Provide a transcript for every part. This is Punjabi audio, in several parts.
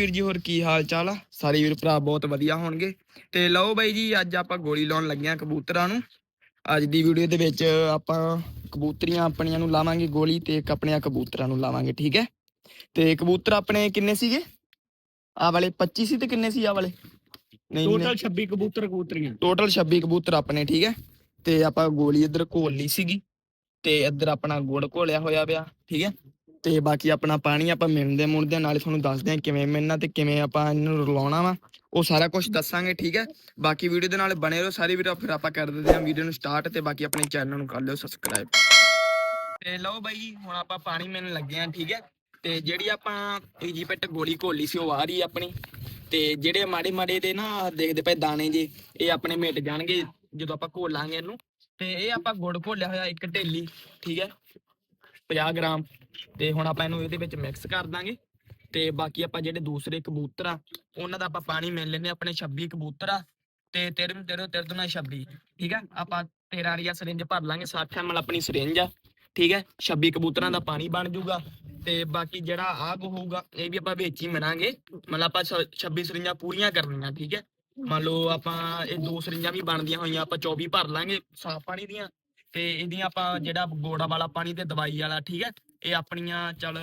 ਵੀਰ ਜੀ ਹੋਰ ਕੀ ਹਾਲ ਚਾਲ ਆ? ਸਾਰੇ ਵੀਰ ਭਰਾ ਬਹੁਤ ਵਧੀਆ ਹੋਣਗੇ। ਤੇ ਲਓ ਬਾਈ ਜੀ ਅੱਜ ਆਪਾਂ ਗੋਲੀ ਲਾਉਣ ਲੱਗਿਆ ਕਬੂਤਰਾਂ ਨੂੰ। ਅੱਜ ਦੀ ਵੀਡੀਓ ਦੇ ਵਿੱਚ ਆਪਾਂ ਕਬੂਤਰੀਆਂ ਆਪਣੀਆਂ ਨੂੰ ਲਾਵਾਂਗੇ ਗੋਲੀ ਤੇ ਇੱਕ ਆਪਣੀਆਂ ਕਬੂਤਰਾਂ ਨੂੰ ਲਾਵਾਂਗੇ ਠੀਕ ਹੈ? ਤੇ ਕਬੂਤਰ ਆਪਣੇ ਕਿੰਨੇ ਸੀਗੇ? ਆ ਵਾਲੇ 25 ਸੀ ਤੇ ਕਿੰਨੇ ਸੀ ਆ ਵਾਲੇ? ਨਹੀਂ ਟੋਟਲ 26 ਕਬੂਤਰ ਕਬੂਤਰੀਆਂ। ਟੋਟਲ 26 ਕਬੂਤਰ ਆਪਣੇ ਠੀਕ ਹੈ? ਤੇ ਆਪਾਂ ਗੋਲੀ ਇੱਧਰ ਘੋਲ ਲਈ ਸੀਗੀ। ਤੇ ਇੱਧਰ ਆਪਣਾ ਗੁੜ ਘੋਲਿਆ ਹੋਇਆ ਪਿਆ ਠੀਕ ਹੈ? ਤੇ ਬਾਕੀ ਆਪਣਾ ਪਾਣੀ ਆਪਾਂ ਮਿਲਦੇ ਮੁੜਦੇ ਨਾਲੇ ਤੁਹਾਨੂੰ ਦੱਸਦੇ ਹਾਂ ਕਿਵੇਂ ਮਿਲਣਾ ਤੇ ਕਿਵੇਂ ਆਪਾਂ ਇਹਨੂੰ ਰਲਾਉਣਾ ਵਾ। ਉਹ ਸਾਰਾ ਕੁਝ ਦੱਸਾਂਗੇ, ਠੀਕ ਹੈ? ਬਾਕੀ ਵੀਡੀਓ ਦੇ ਨਾਲ ਬਣੇ ਰਹੋ ਸਾਰੇ ਵੀਰੋ, ਫਿਰ ਆਪਾਂ ਕਰ ਦਿੰਦੇ ਹਾਂ ਵੀਡੀਓ ਨੂੰ ਸਟਾਰਟ ਤੇ ਬਾਕੀ ਆਪਣੇ ਚੈਨਲ ਨੂੰ ਕਰ ਲਿਓ ਸਬਸਕ੍ਰਾਈਬ ਤੇ ਲਓ ਬਾਈ, ਹੁਣ ਆਪਾਂ ਪਾਣੀ ਮਿਲਣ ਲੱਗੇ ਹਾਂ, ਠੀਕ ਹੈ? ਤੇ ਜਿਹੜੀ ਆਪਾਂ ਈਜੀਪਟ ਗੋਲੀ ਘੋਲੀ ਸੀ, ਉਹ ਆ ਰਹੀ ਆਪਣੀ। ਤੇ ਜਿਹੜੇ ਮਾੜੇ ਮਾੜੇ ਦੇ ਨਾ ਦੇਖਦੇ ਪਏ ਦਾਣੇ ਜੇ, ਇਹ ਆਪਣੇ ਮਿਟ ਜਾਣਗੇ ਜਦੋਂ ਆਪਾਂ ਘੋਲਾਂਗੇ ਇਹਨੂੰ। ਤੇ ਇਹ ਆਪਾਂ ਗੁੜ ਘੋਲਿਆ ਹੋਇਆ, ਇੱਕ ਢੇਲੀ, ਠੀਕ ਹੈ? 50 ਗ੍ਰਾਮ। ਤੇ ਹੁਣ ਆਪਾਂ ਇਹਨੂੰ ਇਹਦੇ ਵਿੱਚ ਮਿਕਸ ਕਰ ਦਾਂਗੇ। ਤੇ ਬਾਕੀ ਆਪਾਂ ਜਿਹੜੇ ਦੂਸਰੇ ਕਬੂਤਰ ਆ, ਉਹਨਾਂ ਦਾ ਆਪਾਂ ਪਾਣੀ ਮਿਲ ਲੈਨੇ ਆਪਣੇ 26 ਕਬੂਤਰ ਆ। ਤੇ ਤੇਰੇ ਨੂੰ ਤੇਰੇ ਤੇਰੇ ਨਾਲ 26 ਠੀਕ ਆ? ਆਪਾਂ 13 ਵਾਲੀ ਸਿਰਿੰਜ ਭਰ ਲਾਂਗੇ 60 ml ਆਪਣੀ ਸਿਰਿੰਜ ਆ, ਠੀਕ ਹੈ 26 ਕਬੂਤਰਾਂ ਦਾ ਪਾਣੀ ਬਣ ਜਾਊਗਾ। ਤੇ ਬਾਕੀ ਜਿਹੜਾ ਆਗ ਹੋਊਗਾ, ਇਹ ਵੀ ਆਪਾਂ ਵਿੱਚ ਹੀ ਮਰਾਂਗੇ ਮਤਲਬ ਆਪਾਂ 26 ਸਰਿੰਜਾਂ ਪੂਰੀਆਂ ਕਰਨੀਆਂ, ਠੀਕ ਹੈ ਮੰਨ ਲਓ ਆਪਾਂ ਇਹ ਦੋ ਸਰਿੰਜਾਂ ਵੀ ਬਣਦੀਆਂ ਹੋਈਆਂ, ਆਪਾਂ 24 ਭਰ ਲਾਂਗੇ ਸਾਫ਼ ਪਾਣੀ ਦੀਆਂ। ਤੇ ਇਹਦੀਆਂ ਆਪਾਂ ਜਿਹੜਾ ਗੋੜਾ ਵਾਲਾ ਪਾਣੀ ਤੇ ਦਵਾਈ ਵਾਲਾ, ਠੀਕ ਹੈ ਇਹ ਆਪਣੀਆਂ ਚੱਲ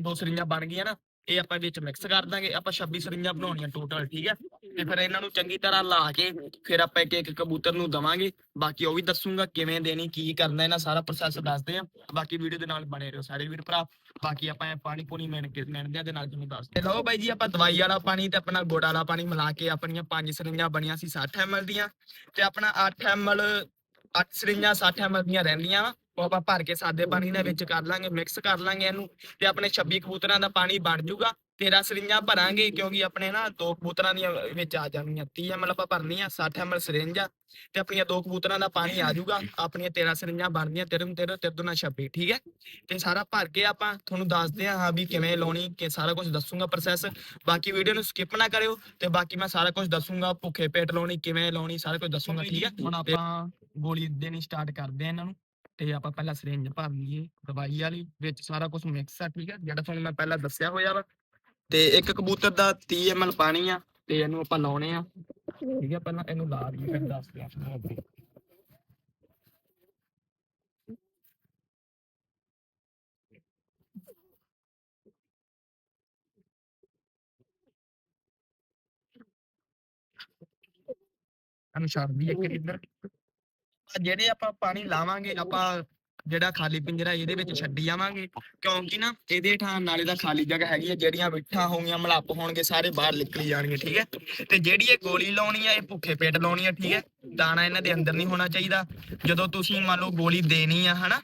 ਦੋ ਸਰਿੰਜਾਂ ਬਣ ਗਈਆਂ ਨਾ, ਇਹ ਆਪਾਂ ਵਿੱਚ ਮਿਕਸ ਕਰ ਦਾਂਗੇ, ਆਪਾਂ 26 ਸਰਿੰਜਾਂ ਬਣਾਉਣੀਆਂ ਟੋਟਲ ਠੀਕ ਹੈ? ਤੇ ਫਿਰ ਇਹਨਾਂ ਨੂੰ ਚੰਗੀ ਤਰ੍ਹਾਂ ਲਾ ਕੇ ਫਿਰ ਆਪਾਂ ਇੱਕ ਇੱਕ ਕਬੂਤਰ ਨੂੰ ਦਵਾਂਗੇ, ਬਾਕੀ ਉਹ ਵੀ ਦੱਸੂਗਾ ਕਿਵੇਂ ਦੇਣੀ, ਕੀ ਕਰਨਾ, ਇਹਨਾਂ ਸਾਰਾ ਪ੍ਰੋਸੈਸ ਦੱਸਦੇ ਆ ਬਾਕੀ ਵੀਡੀਓ ਦੇ ਨਾਲ ਬਣੇ ਰਹੋ ਸਾਰੇ ਵੀਰ ਭਰਾ, ਬਾਕੀ ਆਪਾਂ ਇਹ ਪਾਣੀ ਪੂਣੀ ਮਿਣ ਕੇ ਮਿਣਦਿਆਂ ਦੇ ਨਾਲ ਤੁਹਾਨੂੰ ਦੱਸਦੇ ਲਓ ਬਾਈ ਜੀ, ਆਪਾਂ ਦਵਾਈ ਵਾਲਾ ਪਾਣੀ ਤੇ ਆਪਣਾ ਗੁੜ ਵਾਲਾ ਪਾਣੀ ਮਿਲਾ ਕੇ ਆਪਣੀਆਂ ਪੰਜ ਸਰਿੰਜਾਂ ਬਣੀਆਂ ਸੀ 60 ml ਦੀਆਂ ਤੇ ਆਪਣਾ 8 ml 8 ਸਰਿੰਜਾਂ 60 ml ਦੀਆਂ ਰਹਿੰਦੀਆਂ ਵਾ। ਉਹ ਆਪਾਂ ਭਰ ਕੇ ਸਾਦੇ ਪਾਣੀ ਦੇ ਵਿੱਚ ਕਰ ਲਾਂਗੇ ਮਿਕਸ ਕਰ ਲਾਂਗੇ ਇਹਨੂੰ ਤੇ ਆਪਣੇ 26 ਕਬੂਤਰਾਂ ਦਾ ਪਾਣੀ ਬਣ ਜਾਊਗਾ 13 ਸਰਿੰਜਾਂ ਭਰਾਂਗੇ ਕਿਉਂਕਿ ਆਪਣੇ ਨਾ ਦੋ ਕਬੂਤਰਾਂ ਦੀਆਂ ਵਿੱਚ ਆ ਜਾਣਗੀਆਂ 30 ml ਆਪਾਂ ਭਰਨੀ ਆ 60 ml ਸਰਿੰਜ ਆ ਤੇ ਆਪਣੀਆਂ ਦੋ ਕਬੂਤਰਾਂ ਦਾ ਪਾਣੀ ਆ ਜਾਊਗਾ ਆਪਣੀਆਂ 13 ਸਰਿੰਜਾਂ ਬਣਦੀਆਂ ਤੇਰੇ ਨੂੰ ਤੇਰੇ ਤੇਰੇ ਨਾਲ 26 ਠੀਕ ਹੈ? ਤੇ ਸਾਰਾ ਭਰ ਕੇ ਆਪਾਂ ਤੁਹਾਨੂੰ ਦੱਸਦੇ ਹਾਂ ਹਾਂ ਵੀ ਕਿਵੇਂ ਲਾਉਣੀ ਕਿ ਸਾਰਾ ਕੁਝ ਦੱਸੂਗਾ ਪ੍ਰੋਸੈਸ ਬਾਕੀ ਵੀਡੀਓ ਨੂੰ ਸਕਿਪ ਨਾ ਕਰਿਓ ਤੇ ਬਾਕੀ ਮੈਂ ਸਾਰਾ ਕੁਝ ਦੱਸੂਗਾ ਭੁੱਖੇ ਪੇਟ ਲਾਉਣੀ ਕਿਵੇਂ ਲਾਉਣੀ ਸਾਰਾ ਕੁਝ ਦੱਸੂਗਾ ਠੀਕ ਹੈ? ਹੁਣ ਆਪਾਂ ਗੋਲੀ ਦੇਣੀ ਸਟਾਰਟ ਕਰਦੇ ਹਾਂ ਇਹਨਾਂ ਨੂੰ। ਤੇ ਆਪਾਂ ਪਹਿਲਾਂ ਸਿਰਿੰਜ ਭਰ ਲਈਏ, ਦਵਾਈ ਵਾਲੀ, ਵਿੱਚ ਸਾਰਾ ਕੁਝ ਮਿਕਸ ਆ, ਠੀਕ ਹੈ ਜਿਹੜਾ ਤੁਹਾਨੂੰ ਮੈਂ ਪਹਿਲਾਂ ਦੱਸਿਆ ਹੋਇਆ ਵਾ। ਤੇ ਇੱਕ ਕਬੂਤਰ ਦਾ 30 ml ਪਾਣੀ ਆ, ਤੇ ਇਹਨੂੰ ਆਪਾਂ ਲਾਉਣੇ ਆ। ਠੀਕ ਹੈ ਪਹਿਲਾਂ ਇਹਨੂੰ ਲਾ ਦਈਏ, ਫਿਰ ਦੱਸਦੇ ਆ ਤੁਹਾਨੂੰ ਅੱਗੇ। ਇਹਨੂੰ ਛੱਡ ਇੱਕ ਇੱਧਰ। ਜਿਹੜੇ ਆਪਾਂ ਪਾਣੀ ਲਾਵਾਂਗੇ, ਆਪਾਂ ਜਿਹੜਾ ਖਾਲੀ ਪਿੰਜਰਾ ਇਹਦੇ ਵਿੱਚ ਛੱਡੀ ਜਾਵਾਂਗੇ ਕਿਉਂਕਿ ਨਾ ਇਹਦੇ ਠਾਂ ਨਾਲੇ ਦਾ ਖਾਲੀ ਜਗ੍ਹਾ ਹੈਗੀ ਹੈ ਜਿਹੜੀਆਂ ਬਿੱਠਾਂ ਹੋਣਗੀਆਂ ਮਲੱਪ ਹੋਣਗੇ, ਸਾਰੇ ਬਾਹਰ ਨਿਕਲੀ ਜਾਣਗੇ ਠੀਕ ਹੈ? ਤੇ ਜਿਹੜੀ ਇਹ ਗੋਲੀ ਲਾਉਣੀ ਆ, ਇਹ ਭੁੱਖੇ ਪੇਟ ਲਾਉਣੀ ਆ, ਠੀਕ ਹੈ? ਦਾਣਾ ਇਹਨਾਂ ਦੇ ਅੰਦਰ ਨਹੀਂ ਹੋਣਾ ਚਾਹੀਦਾ। ਜਦੋਂ ਤੁਸੀਂ ਮੰਨ ਲਓ ਗੋਲੀ ਦੇਣੀ ਆ, ਹਨਾ,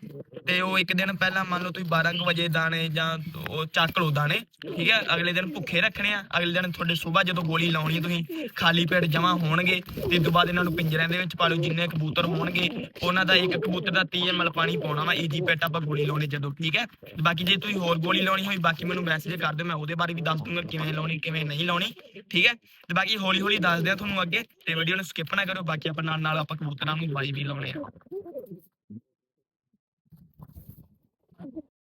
ਤੇ ਉਹ ਇੱਕ ਦਿਨ ਪਹਿਲਾਂ ਮੰਨ ਲਓ ਤੁਸੀਂ 12 ਕੁ ਵਜੇ ਦਾਣੇ ਜਾਂ ਉਹ ਚੱਕ ਲਓ ਦਾਣੇ, ਠੀਕ ਹੈ, ਅਗਲੇ ਦਿਨ ਭੁੱਖੇ ਰੱਖਣੇ ਆ, ਅਗਲੇ ਦਿਨ ਤੁਹਾਡੇ ਸਵੇਰ ਜਦੋਂ ਗੋਲੀ ਲਾਉਣੀ ਤੁਸੀਂ, ਖਾਲੀ ਪੇਟ ਜਮਾ ਹੋਣਗੇ, ਤੇ ਤੋਂ ਬਾਅਦ ਇਹਨਾਂ ਨੂੰ ਪਿੰਜਰਿਆਂ ਦੇ ਵਿੱਚ ਪਾ ਲਓ, ਜਿੰਨੇ ਕਬੂਤਰ ਹੋਣਗੇ, ਉਹਨਾਂ ਦਾ ਇੱਕ ਕਬੂਤਰ ਦਾ 30 ml ਪਾਣੀ ਪਾਉਣਾ ਵਾ ਈਜੀ ਪੈਟ ਆਪਾਂ ਗੋਲੀ ਲਾਉਣੀ ਜਦੋਂ, ਠੀਕ ਹੈ, ਬਾਕੀ ਜੇ ਤੁਸੀਂ ਹੋਰ ਗੋਲੀ ਲਾਉਣੀ ਹੋਈ, ਬਾਕੀ ਮੈਨੂੰ ਮੈਸੇਜ ਕਰ ਦਿਓ, ਮੈਂ ਉਹਦੇ ਬਾਰੇ ਵੀ ਦੱਸ ਦੂੰਗਾ ਕਿਵੇਂ ਲਾਉਣੀ, ਕਿਵੇਂ ਨਹੀਂ ਲਾਉਣੀ, ਠੀਕ ਹੈ, ਤੇ ਬਾਕੀ ਹੌਲੀ ਹੌਲੀ ਦੱਸ ਦਿਆਂ ਤੁਹਾਨੂੰ ਅੱਗੇ, ਤੇ ਵੀਡੀਓ ਨੂੰ ਸਕਿਪ ਨਾ ਕਰੋ ਬਾਕੀ ਆਪਾਂ ਨਾਲ ਨਾਲ ਆਪਾਂ ਕਬੂਤਰਾਂ ਨੂੰ ਬਾਈ ਵੀ ਲਾਉਣੇ ਆ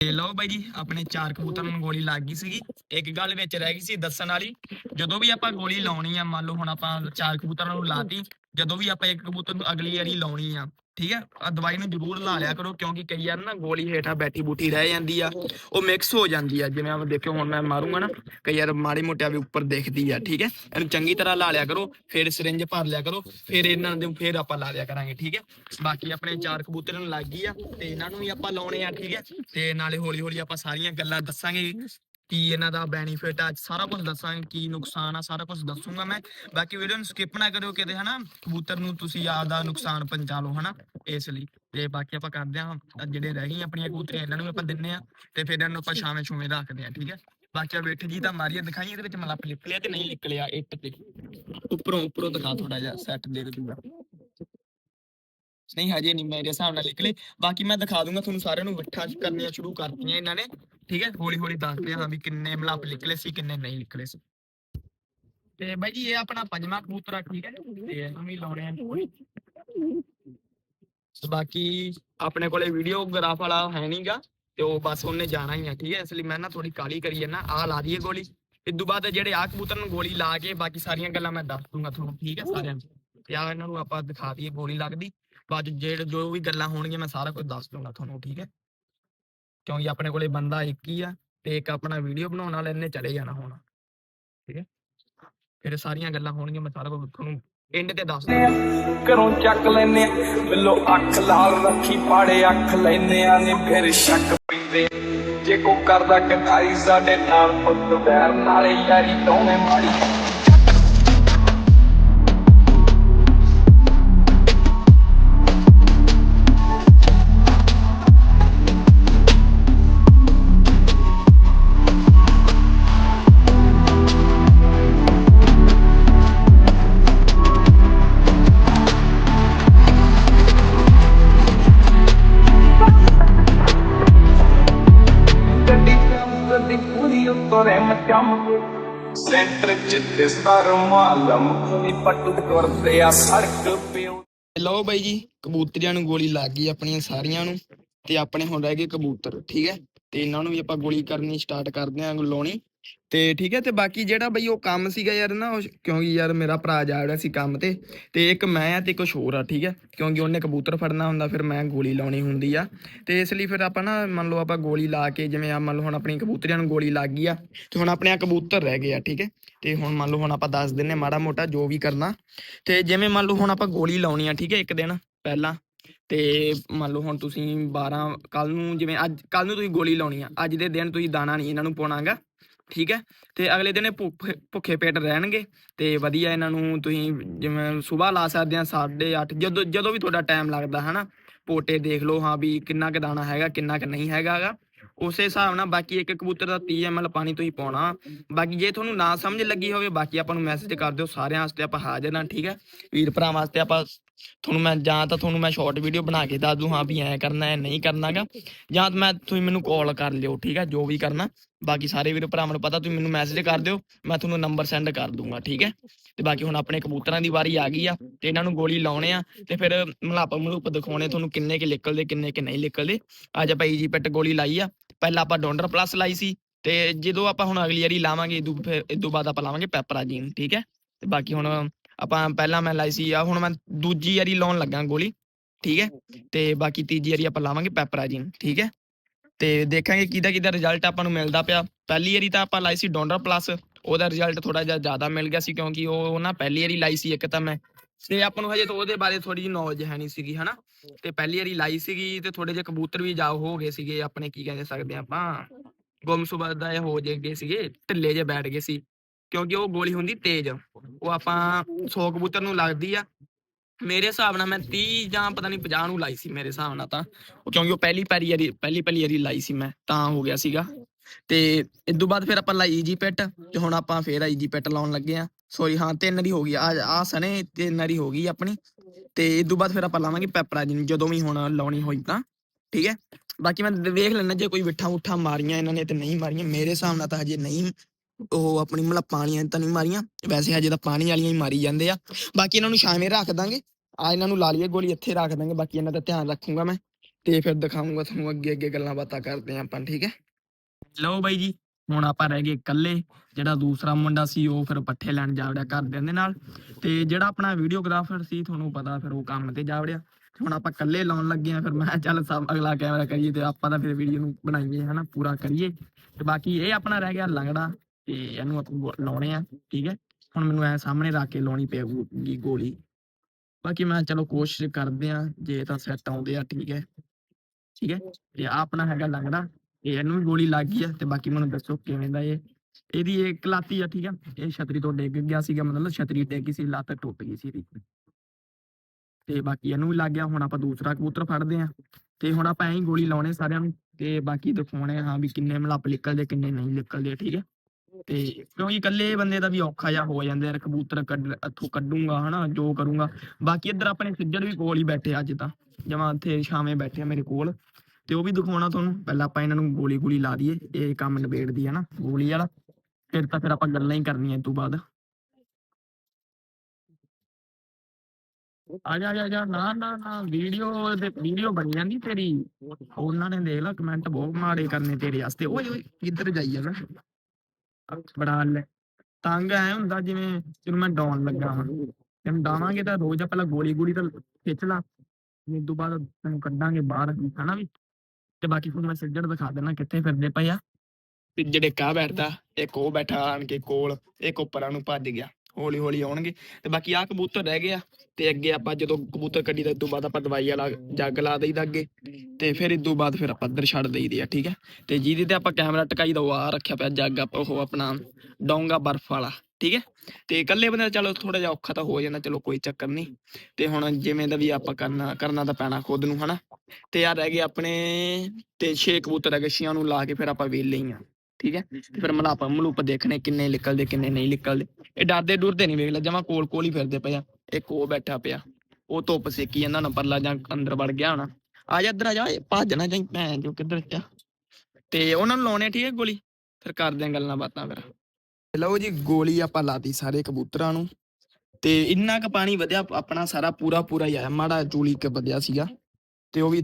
ਤੇ ਲਓ ਬਾਈ ਜੀ, ਆਪਣੇ ਚਾਰ ਕਬੂਤਰਾਂ ਨੂੰ ਗੋਲੀ ਲੱਗ ਗਈ ਸੀਗੀ। ਇੱਕ ਗੱਲ ਵਿੱਚ ਰਹਿ ਗਈ ਸੀ ਦੱਸਣ ਵਾਲੀ, ਜਦੋਂ ਵੀ ਆਪਾਂ ਗੋਲੀ ਲਾਉਣੀ ਆ, ਮੰਨ ਲਓ ਹੁਣ ਆਪਾਂ ਚਾਰ ਕਬੂਤਰਾਂ ਨੂੰ ਲਾਤੀ, ਜਦੋਂ ਵੀ ਆਪਾਂ ਇੱਕ ਕਬੂਤਰ ਨੂੰ ਅਗਲੀ ਵਾਰੀ ਲਾਉਣੀ ਆ ਠੀਕ ਹੈ? ਆ ਦਵਾਈ ਨੂੰ ਜ਼ਰੂਰ ਲਾ ਲਿਆ ਕਰੋ ਕਿਉਂਕਿ ਕਈ ਵਾਰ ਨਾ ਗੋਲੀ ਹੇਠਾਂ ਬੈਠੀ ਬੂਠੀ ਰਹਿ ਜਾਂਦੀ ਆ, ਉਹ ਮਿਕਸ ਹੋ ਜਾਂਦੀ ਆ। ਜਿਵੇਂ ਆਪ ਦੇਖਿਓ, ਹੁਣ ਮੈਂ ਮਾਰੂੰਗਾ ਨਾ, ਕਈ ਵਾਰ ਮਾੜੀ ਮੋਟਿਆ ਵੀ ਉੱਪਰ ਦੇਖਦੀ ਆ, ਠੀਕ ਹੈ? ਇਹਨੂੰ ਚੰਗੀ ਤਰ੍ਹਾਂ ਲਾ ਲਿਆ ਕਰੋ, ਫਿਰ ਸਿਰਿੰਜ ਭਰ ਲਿਆ ਕਰੋ, ਫਿਰ ਇਹਨਾਂ ਨੂੰ ਫਿਰ ਆਪਾਂ ਲਾ ਲਿਆ ਕਰਾਂਗੇ, ਠੀਕ ਹੈ? ਬਾਕੀ ਆਪਣੇ ਚਾਰ ਕਬੂਤਰਾਂ ਨੂੰ ਲੱਗ ਗਈ ਆ, ਤੇ ਇਹਨਾਂ ਨੂੰ ਵੀ ਆਪਾਂ ਲਾਉਣੇ ਆ, ਠੀਕ ਹੈ? ਤੇ ਨਾਲੇ ਹੌਲੀ ਹੌਲੀ ਆਪਾਂ ਸਾਰੀਆਂ ਗੱਲਾਂ ਦੱਸਾਂਗੇ ਕੀ ਇਹਨਾਂ ਦਾ ਬੈਨੀਫਿਟ ਆ ਸਾਰਾ ਕੁਝ ਦੱਸਾਂਗੇ, ਕੀ ਨੁਕਸਾਨ ਆ, ਸਾਰਾ ਕੁਝ ਦੱਸੂਗਾ ਮੈਂ। ਬਾਕੀ ਵੀਡੀਓ ਨੂੰ ਸਕਿਪ ਨਾ ਕਰਿਓ ਕਿਤੇ, ਹਨਾ? ਕਬੂਤਰ ਨੂੰ ਤੁਸੀਂ ਆਪਦਾ ਨੁਕਸਾਨ ਪਹੁੰਚਾ ਲਓ, ਹਨਾ? ਇਸ ਲਈ। ਤੇ ਬਾਕੀ ਆਪਾਂ ਕਰਦੇ ਹਾਂ ਆਹ ਜਿਹੜੇ ਰਹਿ ਗਈਆਂ ਆਪਣੀਆਂ ਕਬੂਤਰੀਆਂ, ਇਹਨਾਂ ਨੂੰ ਆਪਾਂ ਦਿੰਨੇ ਆ ਤੇ ਫਿਰ ਇਹਨਾਂ ਨੂੰ ਆਪਾਂ ਛਾਵੇਂ ਛੂਵੇਂ ਰੱਖਦੇ ਆ ਠੀਕ ਹੈ? ਬਾਕੀ ਬੈਠ ਜੀ ਤਾਂ ਮਾਰੀਏ ਦਿਖਾਈ ਇਹਦੇ ਵਿੱਚ ਮਲੱਪ ਨਿਕਲਿਆ ਤੇ ਨਹੀਂ ਨਿਕਲਿਆ ਇੱਟ ਤੇ। ਉੱਪਰੋਂ ਉੱਪਰੋਂ ਦਿਖਾ ਥੋੜਾ ਜਿਹਾ ਸੈੱਟ ਦੇ ਦੂੰਗਾ ਨਹੀਂ, ਹਜੇ ਨਹੀਂ, ਮੇਰੇ ਹਿਸਾਬ ਨਾਲ ਨਿਕਲੇ। ਬਾਕੀ ਮੈਂ ਦਿਖਾ ਦੂੰਗਾ ਤੁਹਾਨੂੰ ਸਾਰਿਆਂ ਨੂੰ ਵਿਠਾ ਕਰਨੀਆਂ ਸ਼ੁਰੂ ਕਰਤੀਆਂ ਇਹਨਾਂ ਨੇ, ਠੀਕ ਹੈ? ਹੌਲੀ ਹੌਲੀ ਦੱਸਦੇ ਹਾਂ ਵੀ ਕਿੰਨੇ ਮਲੱਪ ਨਿਕਲੇ ਸੀ, ਕਿੰਨੇ ਨਹੀਂ ਨਿਕਲੇ ਸੀ। ਤੇ ਬਾਈ ਜੀ, ਇਹ ਆਪਣਾ ਪੰਜਵਾਂ ਕਬੂਤਰ ਆ, ਠੀਕ ਹੈ? ਤੇ ਇਹਨੂੰ ਲਾਉਣੇ ਆ। ਬਾਕੀ ਆਪਣੇ ਕੋਲੇ ਵੀਡੀਓਗ੍ਰਾਫ ਵਾਲਾ ਹੈ ਨਹੀਂਗਾ ਤੇ ਉਹ ਬਸ ਉਹਨੇ ਜਾਣਾ ਹੀ ਆ, ਠੀਕ ਹੈ? ਇਸ ਲਈ ਮੈਂ ਨਾ ਥੋੜੀ ਕਾਲੀ ਕਰੀ ਜਾਂਦਾ ਆ ਲਾ ਦਈਏ ਗੋਲੀ। ਇਦੋਂ ਬਾਅਦ ਜਿਹੜੇ ਆ ਕਬੂਤਰ ਨੂੰ ਗੋਲੀ ਲਾ ਕੇ ਬਾਕੀ ਸਾਰੀਆਂ ਗੱਲਾਂ ਮੈਂ ਦੱਸ ਦੂੰਗਾ ਤੁਹਾਨੂੰ, ਠੀਕ ਹੈ ਸਾਰਿਆਂ ਨੂੰ? ਤੇ ਇਹਨਾਂ ਨੂੰ ਆਪਾਂ ਦਿਖਾ ਦਈਏ ਗੋਲੀ ਲੱਗਦੀ। ਬਾਅਦ ਜਿਹੜੇ ਜੋ ਵੀ ਗੱਲਾਂ ਹੋਣਗੀਆਂ ਮੈਂ ਸਾਰਾ ਕੁਝ ਦੱਸ ਦੂੰਗਾ ਤੁਹਾਨੂੰ, ਠੀਕ ਹੈ? ਕਿਉਂਕਿ ਆਪਣੇ ਕੋਲੇ ਬੰਦਾ ਇੱਕ ਹੀ ਆ ਤੇ ਇੱਕ ਆਪਣਾ ਵੀਡੀਓ ਬਣਾਉਣ ਵਾਲਾ ਇਹਨੇ ਚਲੇ ਜਾਣਾ ਹੁਣ, ਠੀਕ ਹੈ? ਫਿਰ ਸਾਰੀਆਂ ਗੱਲਾਂ ਹੋਣਗੀਆਂ, ਮੈਂ ਸਾਰਾ ਕੁਝ ਤੁਹਾਨੂੰ ਐਂਡ ਤੇ ਦੱਸ ਦੂੰਗਾ ਘਰੋਂ ਚੱਕ ਲੈਨੇ ਬਿੱਲੋ ਅੱਖ ਲਾਲ ਰੱਖੀ ਪਾੜੇ ਅੱਖ ਲੈਨੇ ਆ ਨੇ, ਫਿਰ ਸ਼ੱਕ ਪੈਂਦੇ ਜੇ ਕੋ ਕਰਦਾ ਕਟਾਈ ਸਾਡੇ ਨਾਲ, ਪੁੱਤ ਬੈਰ ਨਾਲੇ ਯਾਰੀ ਦੋਵੇਂ ਮਾੜੀ। ਪੂਰੀ ਉੱਤਰੇ ਸੈਂਟਰ ਚ ਤੇ ਸਰਮਾਲਮ ਕੋਈ ਪੱਟੂ ਤੁਰਦੇ ਆ ਸੜਕ ਪਿਓ ਲਓ ਬਾਈ ਜੀ ਕਬੂਤਰੀਆਂ ਨੂੰ ਗੋਲੀ ਲੱਗ ਗਈ ਆਪਣੀਆਂ ਸਾਰੀਆਂ ਨੂੰ ਤੇ ਆਪਣੇ ਹੁਣ ਰਹਿ ਗਏ ਕਬੂਤਰ ਠੀਕ ਹੈ ਤੇ ਇਹਨਾਂ ਨੂੰ ਵੀ ਆਪਾਂ ਗੋਲੀ ਕਰਨੀ ਸਟਾਰਟ ਕਰਦੇ ਆਂ ਲਾਉਣੀ ਤੇ ਠੀਕ ਹੈ, ਤੇ ਬਾਕੀ ਜਿਹੜਾ ਬਈ ਉਹ ਕੰਮ ਸੀਗਾ ਯਾਰ ਨਾ ਉਹ, ਕਿਉਂਕਿ ਯਾਰ ਮੇਰਾ ਭਰਾ ਜਾ ਰਿਹਾ ਸੀ ਕੰਮ ਤੇ ਤੇ ਇੱਕ ਮੈਂ ਆ ਤੇ ਕੁਛ ਹੋਰ ਆ, ਠੀਕ ਹੈ, ਕਿਉਂਕਿ ਉਹਨੇ ਕਬੂਤਰ ਫੜਨਾ ਹੁੰਦਾ, ਫਿਰ ਮੈਂ ਗੋਲੀ ਲਾਉਣੀ ਹੁੰਦੀ ਆ, ਤੇ ਇਸ ਲਈ ਫਿਰ ਆਪਾਂ ਨਾ ਮੰਨ ਲਓ ਆਪਾਂ ਗੋਲੀ ਲਾ ਕੇ ਜਿਵੇਂ ਆ ਮੰਨ ਲਓ ਹੁਣ ਆਪਣੀ ਕਬੂਤਰੀਆਂ ਨੂੰ ਗੋਲੀ ਲੱਗ ਗਈ ਆ, ਤੇ ਹੁਣ ਆਪਣੇ ਆ ਕਬੂਤਰ ਰਹਿ ਗਏ ਆ, ਠੀਕ ਹੈ, ਤੇ ਹੁਣ ਮੰਨ ਲਓ ਹੁਣ ਆਪਾਂ ਦੱਸ ਦਿੰਨੇ ਮਾੜਾ ਮੋਟਾ ਜੋ ਵੀ ਕਰਨਾ, ਤੇ ਜਿਵੇਂ ਮੰਨ ਲਓ ਹੁਣ ਆਪਾਂ ਗੋਲੀ ਲਾਉਣੀ ਆ, ਠੀਕ ਹੈ, ਇੱਕ ਦਿਨ ਪਹਿਲਾਂ, ਤੇ ਮੰਨ ਲਓ ਹੁਣ ਤੁਸੀਂ 12 ਕੱਲ ਨੂੰ ਜਿਵੇਂ ਅੱਜ ਕੱਲ ਨੂੰ ਤੁਸੀਂ ਗੋਲੀ ਲਾਉਣੀ ਆ, ਅੱਜ ਦੇ ਦਿਨ ਤੁਸੀਂ ਦਾਣਾ ਨਹੀਂ ਇਹਨਾਂ ਨੂੰ ਪਾਉਣਾਗਾ ਠੀਕ ਹੈ? ਤੇ ਅਗਲੇ ਦਿਨ ਇਹ ਭੁੱਖੇ ਪੇਟ ਰਹਿਣਗੇ ਤੇ ਵਧੀਆ ਇਹਨਾਂ ਨੂੰ ਤੁਸੀਂ ਜਿਵੇਂ ਸਵੇਰ ਲਾ ਸਕਦੇ ਆ 8:30 ਜਦੋਂ ਜਦੋਂ ਵੀ ਤੁਹਾਡਾ ਟਾਈਮ ਲੱਗਦਾ, ਹਨਾ? ਪੋਟੇ ਦੇਖ ਲਓ, ਹਾਂ ਵੀ ਕਿੰਨਾ ਕੁ ਦਾਣਾ ਹੈਗਾ, ਕਿੰਨਾ ਕੁ ਨਹੀਂ ਹੈਗਾਗਾ ਉਸੇ ਹਿਸਾਬ ਨਾਲ ਬਾਕੀ ਇੱਕ ਕਬੂਤਰ ਦਾ 30 ml ਪਾਣੀ ਤੁਸੀਂ ਪਾਉਣਾ। ਬਾਕੀ ਜੇ ਤੁਹਾਨੂੰ ਨਾ ਸਮਝ ਲੱਗੀ ਹੋਵੇ, ਬਾਕੀ ਆਪਾਂ ਨੂੰ ਮੈਸੇਜ ਕਰ ਦਿਓ, ਸਾਰਿਆਂ ਵਾਸਤੇ ਆਪਾਂ ਹਾਜ਼ਰ ਹਾਂ, ਠੀਕ ਹੈ? ਵੀਰ ਭਰਾ ਵਾਸਤੇ ਆਪਾਂ ਤੁਹਾਨੂੰ ਮੈਂ, ਜਾਂ ਤਾਂ ਤੁਹਾਨੂੰ ਮੈਂ ਸ਼ਾਰਟ ਵੀਡੀਓ ਬਣਾ ਕੇ ਦੱਸ ਦੂੰ, ਹਾਂ ਵੀ ਐਂ ਕਰਨਾ ਹੈ ਨਹੀਂ ਕਰਨਾਗਾ ਜਾਂ ਮੈਂ, ਤੁਸੀਂ ਮੈਨੂੰ ਕਾਲ ਕਰ ਲਿਓ, ਠੀਕ ਹੈ? ਜੋ ਵੀ ਕਰਨਾ। ਬਾਕੀ ਸਾਰੇ ਵੀਰ ਭਰਾਵਾਂ ਨੂੰ ਪਤਾ, ਤੁਸੀਂ ਮੈਨੂੰ ਮੈਸੇਜ ਕਰ ਦਿਓ, ਮੈਂ ਤੁਹਾਨੂੰ ਨੰਬਰ ਸੈਂਡ ਕਰ ਦੂੰਗਾ, ਠੀਕ ਹੈ? ਤੇ ਬਾਕੀ ਹੁਣ ਆਪਣੇ ਕਬੂਤਰਾਂ ਦੀ ਵਾਰੀ ਆ ਗਈ ਆ, ਤੇ ਇਹਨਾਂ ਨੂੰ ਗੋਲੀ ਲਾਉਣੇ ਆ, ਤੇ ਫਿਰ ਮਲਾਪ ਮਲੂਪ ਦਿਖਾਉਣੇ ਤੁਹਾਨੂੰ ਕਿੰਨੇ ਕਿ ਨਿਕਲਦੇ, ਕਿੰਨੇ ਕਿ ਨਹੀਂ ਨਿਕਲਦੇ। ਅੱਜ ਆਪਾਂ ਈਜੀ ਪੈਟ ਗੋਲੀ ਲਾਈ ਆ, ਪਹਿਲਾਂ ਆਪਾਂ ਡੋਂਡਰ ਪਲੱਸ ਲਾਈ ਸੀ, ਤੇ ਜਦੋਂ ਆਪਾਂ ਹੁਣ ਅਗਲੀ ਵਾਰੀ ਲਾਵਾਂਗੇ, ਇਦੋਂ ਫਿਰ, ਇਦੋਂ ਬਾਅਦ ਆਪਾਂ ਲਾਵਾਂਗੇ ਪੈਪਰਾਜੀਨ ਠੀਕ ਹੈ? ਤੇ ਬਾਕੀ ਹੁਣ ਆਪਾਂ ਪਹਿਲਾਂ ਮੈਂ ਲਾਈ ਸੀ, ਆ ਹੁਣ ਮੈਂ ਦੂਜੀ ਵਾਰੀ ਲਾਉਣ ਲੱਗਾ ਗੋਲੀ, ਠੀਕ ਹੈ? ਤੇ ਬਾਕੀ ਤੀਜੀ ਵਾਰੀ ਆਪਾਂ ਲਾਵਾਂਗੇ ਪੈਪਰਾਜੀਨ ਠੀਕ ਹੈ? ਤੇ ਦੇਖਾਂਗੇ ਕਿਹਦਾ ਕਿਹਦਾ ਰਿਜ਼ਲਟ ਆਪਾਂ ਨੂੰ ਮਿਲਦਾ ਪਿਆ। ਪਹਿਲੀ ਵਾਰੀ ਤਾਂ ਆਪਾਂ ਲਾਈ ਸੀ ਡੋਂਡਰ ਪਲੱਸ ਉਹਦਾ ਰਿਜ਼ਲਟ ਥੋੜਾ ਜਿਹਾ ਜ਼ਿਆਦਾ ਮਿਲ ਗਿਆ ਸੀ ਕਿਉਂਕਿ ਉਹ ਨਾ ਪਹਿਲੀ ਵਾਰੀ ਲਾਈ ਸੀ ਇੱਕ ਤਾਂ ਮੈਂ। ਤੇ ਆਪਾਂ ਨੂੰ ਹਜੇ ਤਾਂ ਉਹਦੇ ਬਾਰੇ ਥੋੜੀ ਜਿਹੀ ਨੌਲੇਜ ਹੈ ਨਹੀਂ ਸੀਗੀ, ਹਨਾ? ਤੇ ਪਹਿਲੀ ਵਾਰੀ ਲਾਈ ਸੀਗੀ ਤੇ ਥੋੜੇ ਜਿਹੇ ਕਬੂਤਰ ਵੀ ਜਾ ਹੋ ਗਏ ਸੀਗੇ, ਆਪਣੇ ਕੀ ਕਹਿ ਸਕਦੇ ਆਪਾਂ। ਗੁੰਮਸੁਬਾ ਦਾ ਇਹ ਹੋ ਜੇ ਗਏ ਸੀਗੇ, ਢਿੱਲੇ ਜੇ ਬੈਠ ਗਏ ਸੀ। ਕਿਉਂਕਿ ਉਹ ਗੋਲੀ ਹੁੰਦੀ ਤੇਜ਼, ਉਹ ਆਪਾਂ 100 ਕਬੂਤਰ ਨੂੰ ਲੱਗਦੀ ਆ ਮੇਰੇ ਹਿਸਾਬ ਨਾਲ ਮੈਂ 30 ਜਾਂ ਪਤਾ ਨਹੀਂ 50 ਨੂੰ ਲਾਈ ਸੀ ਮੇਰੇ ਹਿਸਾਬ ਨਾਲ ਤਾਂ। ਉਹ ਕਿਉਂਕਿ ਉਹ ਪਹਿਲੀ ਪੈਰੀ ਵਾਰੀ, ਪਹਿਲੀ ਪਹਿਲੀ ਵਾਰੀ ਲਾਈ ਸੀ ਮੈਂ, ਤਾਂ ਹੋ ਗਿਆ ਸੀਗਾ। ਤੇ ਇਸ ਤੋਂ ਬਾਅਦ ਫਿਰ ਆਪਾਂ ਲਾਈ ਈਜੀ ਪੈਟ, ਤੇ ਹੁਣ ਆਪਾਂ ਫੇਰ ਈਜੀ ਪੈਟ ਲਾਉਣ ਲੱਗੇ ਆ ਸੋਰੀ ਹਾਂ, ਤਿੰਨ ਦੀ ਹੋ ਗਈ। ਆ ਆ ਸਣੇ ਤਿੰਨ ਦੀ ਹੋ ਗਈ ਆਪਣੀ। ਤੇ ਇਸ ਤੋਂ ਬਾਅਦ ਫਿਰ ਆਪਾਂ ਲਾਵਾਂਗੇ ਪੈਪਰਾਜਿਨ ਜਦੋਂ ਵੀ ਹੁਣ ਲਾਉਣੀ ਹੋਈ ਤਾਂ। ਠੀਕ ਹੈ? ਬਾਕੀ ਮੈਂ ਵੇਖ ਲੈਣਾ ਜੇ ਕੋਈ ਵਿਠਾ ਉਠਾ ਮਾਰੀਆਂ ਇਹਨਾਂ ਨੇ ਤੇ ਨਹੀਂ ਮਾਰੀਆਂ, ਮੇਰੇ ਹਿਸਾਬ ਨਾਲ ਤਾਂ ਹਜੇ ਨਹੀਂ ਉਹ ਆਪਣੀ ਮਤਲਬ ਪਾਣੀਆਂ ਤਾਂ ਨਹੀਂ ਮਾਰੀਆਂ, ਵੈਸੇ ਹਜੇ ਤਾਂ ਪਾਣੀ ਵਾਲੀਆਂ ਹੀ ਮਾਰੀ ਜਾਂਦੇ ਆ। ਬਾਕੀ ਇਹਨਾਂ ਨੂੰ ਸ਼ਾਮੇ ਰੱਖ ਦਾਂਗੇ। ਆ ਇਹਨਾਂ ਨੂੰ ਲਾ ਲਈਏ ਗੋਲੀ, ਇੱਥੇ ਰੱਖ ਦਾਂਗੇ। ਬਾਕੀ ਇਹਨਾਂ ਦਾ ਧਿਆਨ ਰੱਖੂੰਗਾ ਮੈਂ ਤੇ ਫਿਰ ਦਿਖਾਉਂਗਾ ਤੁਹਾਨੂੰ ਅੱਗੇ ਅੱਗੇ ਗੱਲਾਂ ਬਾਤਾਂ ਕਰਦੇ ਆਂ ਆਪਾਂ, ਠੀਕ ਹੈ? ਲਓ ਬਾਈ ਜੀ, ਹੁਣ ਆਪਾਂ ਰਹਿ ਗਏ ਇਕੱਲੇ। ਜਿਹੜਾ ਦੂਸਰਾ ਮੁੰਡਾ ਸੀ, ਉਹ ਫਿਰ ਪੱਠੇ ਲੈਣ ਜਾ ਵੜਿਆ ਘਰਦਿਆਂ ਦੇ ਨਾਲ। ਤੇ ਜਿਹੜਾ ਆਪਣਾ ਵੀਡੀਓਗ੍ਰਾਫਰ ਸੀ, ਤੁਹਾਨੂੰ ਪਤਾ ਫਿਰ ਉਹ ਕੰਮ ਤੇ ਜਾ ਵੜਿਆ। ਹੁਣ ਆਪਾਂ ਇਕੱਲੇ ਲਾਉਣ ਲੱਗੇ ਆ, ਫਿਰ ਮੈਂ ਕਿਹਾ ਚੱਲ ਸਭ ਅਗਲਾ ਕੈਮਰਾ ਕਰੀਏ ਤੇ ਆਪਾਂ ਤਾਂ ਫਿਰ ਵੀਡੀਓ ਨੂੰ ਬਣਾਈਏ, ਹਨਾ, ਪੂਰਾ ਕਰੀਏ। ਤੇ ਬਾਕੀ ਇਹ ਆਪਣਾ ਰਹਿ ਗਿਆ ਲੰਗੜਾ। ਤੇ ਇਹਨੂੰ ਆਪਾਂ ਲਾਉਣੇ ਆ, ਠੀਕ ਹੈ? ਹੁਣ ਮੈਨੂੰ ਐ ਸਾਹਮਣੇ ਰੱਖ ਕੇ ਲਾਉਣੀ ਪਏਗੀ ਗੋਲੀ। ਬਾਕੀ ਮੈਂ ਚਲੋ ਕੋਸ਼ਿਸ਼ ਕਰਦੇ ਆ, ਜੇ ਤਾਂ ਸੈੱਟ ਆਉਂਦੇ ਆ, ਠੀਕ ਹੈ? ਠੀਕ ਹੈ? ਤੇ ਆਹ ਆਪਣਾ ਹੈਗਾ ਲੰਗੜਾ, ਤੇ ਇਹਨੂੰ ਵੀ ਗੋਲੀ ਲੱਗ ਗਈ ਆ, ਤੇ ਬਾਕੀ ਮੈਨੂੰ ਦੱਸੋ ਕਿਵੇਂ ਦਾ ਇਹ? ਇਹਦੀ ਇਹ ਕਲਾਤੀ ਆ, ਠੀਕ ਆ ਇਹ ਛਤਰੀ ਤੋਂ ਡਿੱਗ ਗਿਆ ਸੀਗਾ, ਮਤਲਬ ਛਤਰੀ ਡਿੱਗ ਗਈ ਸੀ, ਲੱਤ ਟੁੱਟ ਗਈ ਸੀ ਇਹਦੀ। ਤੇ ਬਾਕੀ ਇਹਨੂੰ ਵੀ ਲੱਗ ਗਿਆ, ਹੁਣ ਆਪਾਂ ਦੂਸਰਾ ਕਬੂਤਰ ਫੜਦੇ ਆ। ਤੇ ਹੁਣ ਆਪਾਂ ਐਂ ਗੋਲੀ ਲਾਉਣੇ ਸਾਰਿਆਂ ਨੂੰ, ਤੇ ਬਾਕੀ ਦਿਖਾਉਣੇ ਹਾਂ ਵੀ ਕਿੰਨੇ ਮਲੱਪ ਨਿਕਲਦੇ, ਕਿੰਨੇ ਨਹੀਂ ਨਿਕਲਦੇ, ਠੀਕ ਹੈ? ਤੇ ਕਿਉਂਕਿ ਇਕੱਲੇ ਬੰਦੇ ਦਾ ਵੀ ਔਖਾ ਜਿਹਾ ਹੋ ਜਾਂਦਾ ਯਾਰ ਕਬੂਤਰ ਕੱਢ ਇੱਥੋਂ ਕੱਢੂੰਗਾ ਹਨਾ ਜੋ ਕਰੂੰਗਾ। ਬਾਕੀ ਇੱਧਰ ਆਪਣੇ ਸਿੱਜੜ ਵੀ ਕੋਲ ਹੀ ਬੈਠੇ ਅੱਜ ਤਾਂ ਜਮਾਂ ਇੱਥੇ ਛਾਵੇਂ ਬੈਠੇ ਆ ਮੇਰੇ ਕੋਲ। ਤੇ ਉਹ ਵੀ ਦਿਖਾਉਣਾ ਤੁਹਾਨੂੰ ਪਹਿਲਾਂ ਆਪਾਂ ਇਹਨਾਂ ਨੂੰ ਗੋਲੀ ਗੋਲੀ ਲਾ ਦਈਏ ਇਹ ਕੰਮ ਨਿਬੇੜਦੀ ਹੈ ਨਾ ਗੋਲੀ ਵਾਲਾ। ਫਿਰ ਤਾਂ ਫਿਰ ਆਪਾਂ ਗੱਲਾਂ ਹੀ ਕਰਨੀਆਂ ਤੋਂ ਬਾਅਦ। ਆ ਜਾ ਜਾ, ਜਾ ਨਾ ਨਾ ਨਾ ਵੀਡੀਓ ਤੇ ਵੀਡੀਓ ਬਣੀ ਜਾਂਦੀ ਤੇਰੀ। ਉਹਨਾਂ ਨੇ ਦੇਖ ਲਾ ਕਮੈਂਟ ਬਹੁਤ ਮਾੜੇ ਕਰਨੇ ਤੇਰੇ ਵਾਸਤੇ। ਓਏ ਓਏ ਕਿੱਧਰ ਜਾਈ ਜਾਣਾ ਬੜਾ ਲੈ ਤੰਗ ਐ ਹੁੰਦਾ ਜਿਵੇਂ ਜਿਹਨੂੰ ਮੈਂ ਡਾਉਣ ਲੱਗਾ ਹਾਂ ਤੈਨੂੰ ਡਾਵਾਂਗੇ ਤਾਂ ਰੋਜ਼ ਪਹਿਲਾਂ ਗੋਲੀ ਗੋਲੀ ਤਾਂ ਖਿੱਚ ਲਾ। ਉਸ ਤੋਂ ਬਾਅਦ ਤੈਨੂੰ ਕੱਢਾਂਗੇ ਬਾਹਰ, ਹਨਾ ਵੀ? ਤੇ ਬਾਕੀ ਤੁਹਾਨੂੰ ਮੈਂ ਸਿੱਜੜ ਦਿਖਾ ਦੇਣਾ ਕਿੱਥੇ ਫਿਰਦੇ ਪਏ ਆ। ਤੇ ਜਿਹੜੇ ਕਾ ਬੈਠਦਾ? ਇੱਕ ਉਹ ਬੈਠਾ ਆਣ ਕੇ ਕੋਲ, ਇੱਕ ਉੱਪਰਾਂ ਨੂੰ ਭੱਜ ਗਿਆ। ਹੌਲੀ ਹੌਲੀ ਆਉਣਗੇ। ਤੇ ਬਾਕੀ ਆ ਕਬੂਤਰ ਰਹਿ ਗਏ ਆ ਤੇ ਅੱਗੇ ਆਪਾਂ ਜਦੋਂ ਕਬੂਤਰ ਕੱਢੀ ਤਾਂ ਤੋਂ ਬਾਅਦ ਆਪਾਂ ਦਵਾਈ ਵਾਲਾ ਜੱਗ ਲਾ ਦਈਦਾ ਅੱਗੇ, ਤੇ ਫਿਰ ਇਸ ਤੋਂ ਬਾਅਦ ਫਿਰ ਆਪਾਂ ਇੱਧਰ ਛੱਡ ਦਈਦੇ ਆ, ਠੀਕ ਹੈ? ਤੇ ਜਿਹਦੇ ਤੇ ਆਪਾਂ ਕੈਮਰਾ ਟਿਕਾਈ ਦਾ ਉਹ ਆ ਰੱਖਿਆ ਪਿਆ ਜੱਗ, ਆਪਾਂ ਉਹ ਆਪਣਾ ਡੋਂਗਾ ਬਰਫ ਵਾਲਾ, ਠੀਕ ਹੈ? ਤੇ ਇਕੱਲੇ ਬੰਦੇ ਚਲੋ ਥੋੜਾ ਜਿਹਾ ਔਖਾ ਤਾਂ ਹੋ ਜਾਂਦਾ, ਚਲੋ ਕੋਈ ਚੱਕਰ ਨਹੀਂ। ਤੇ ਹੁਣ ਜਿਵੇਂ ਦਾ ਵੀ ਆਪਾਂ ਕਰਨਾ ਕਰਨਾ ਤਾਂ ਪੈਣਾ ਖੁਦ ਨੂੰ, ਹਨਾ? ਤੇ ਆ ਰਹਿ ਗਏ ਆਪਣੇ, ਤੇ ਛੇ ਕਬੂਤਰ ਹੈਗੇ, ਛੀਆਂ ਨੂੰ ਲਾ ਕੇ ਫਿਰ ਆਪਾਂ ਵੇਲੇ ਹੀ ਆ। ਠੀਕ ਹੈ? ਫਿਰ ਮਲਾਪਾ ਮਲੂਪ ਦੇਖਣੇ, ਕਿੰਨੇ ਨਿਕਲਦੇ, ਕਿੰਨੇ ਨਹੀਂ ਨਿਕਲਦੇ। ਇਹ ਡਰਦੇ ਡੁਰਦੇ ਨਹੀਂ ਵੇਖ ਲੈ, ਜਮਾ ਕੋਲ ਕੋਲ ਹੀ ਫਿਰਦੇ ਪਏ ਆ। ਇੱਕ ਉਹ ਬੈਠਾ ਪਿਆ। ਉਹ ਧੁੱਪ ਸੇਕੀ ਜਾਂਦਾ ਨਾ, ਪਰਲਾ ਜਾਂ ਅੰਦਰ ਵੜ ਗਿਆ ਹੋਣਾ। ਆ ਜਾ ਇੱਧਰ ਆ ਜਾ ਭੱਜਣਾ ਜਾਈ, ਭੈਣ ਜੋ ਕਿੱਧਰ ਗਿਆ? ਤੇ ਉਹਨਾਂ ਨੂੰ ਲਾਉਣੇ ਠੀਕ ਹੈ, ਗੋਲੀ? ਫਿਰ ਕਰਦੇ ਆ ਗੱਲਾਂ ਬਾਤਾਂ ਫਿਰ। ਲਓ ਜੀ, ਗੋਲੀ ਆਪਾਂ ਲਾਤੀ ਸਾਰੇ ਕਬੂਤਰਾਂ ਨੂੰ। ਤੇ ਇੰਨਾ ਕੁ ਪਾਣੀ ਵਧਿਆ, ਆਪਣਾ ਸਾਰਾ ਪੂਰਾ ਪੂਰਾ ਹੀ ਆਇਆ। ਮਾੜਾ ਚੂਲੀ ਕ ਵਧਿਆ ਸੀਗਾ। ਤੇ ਉਹ ਵੀ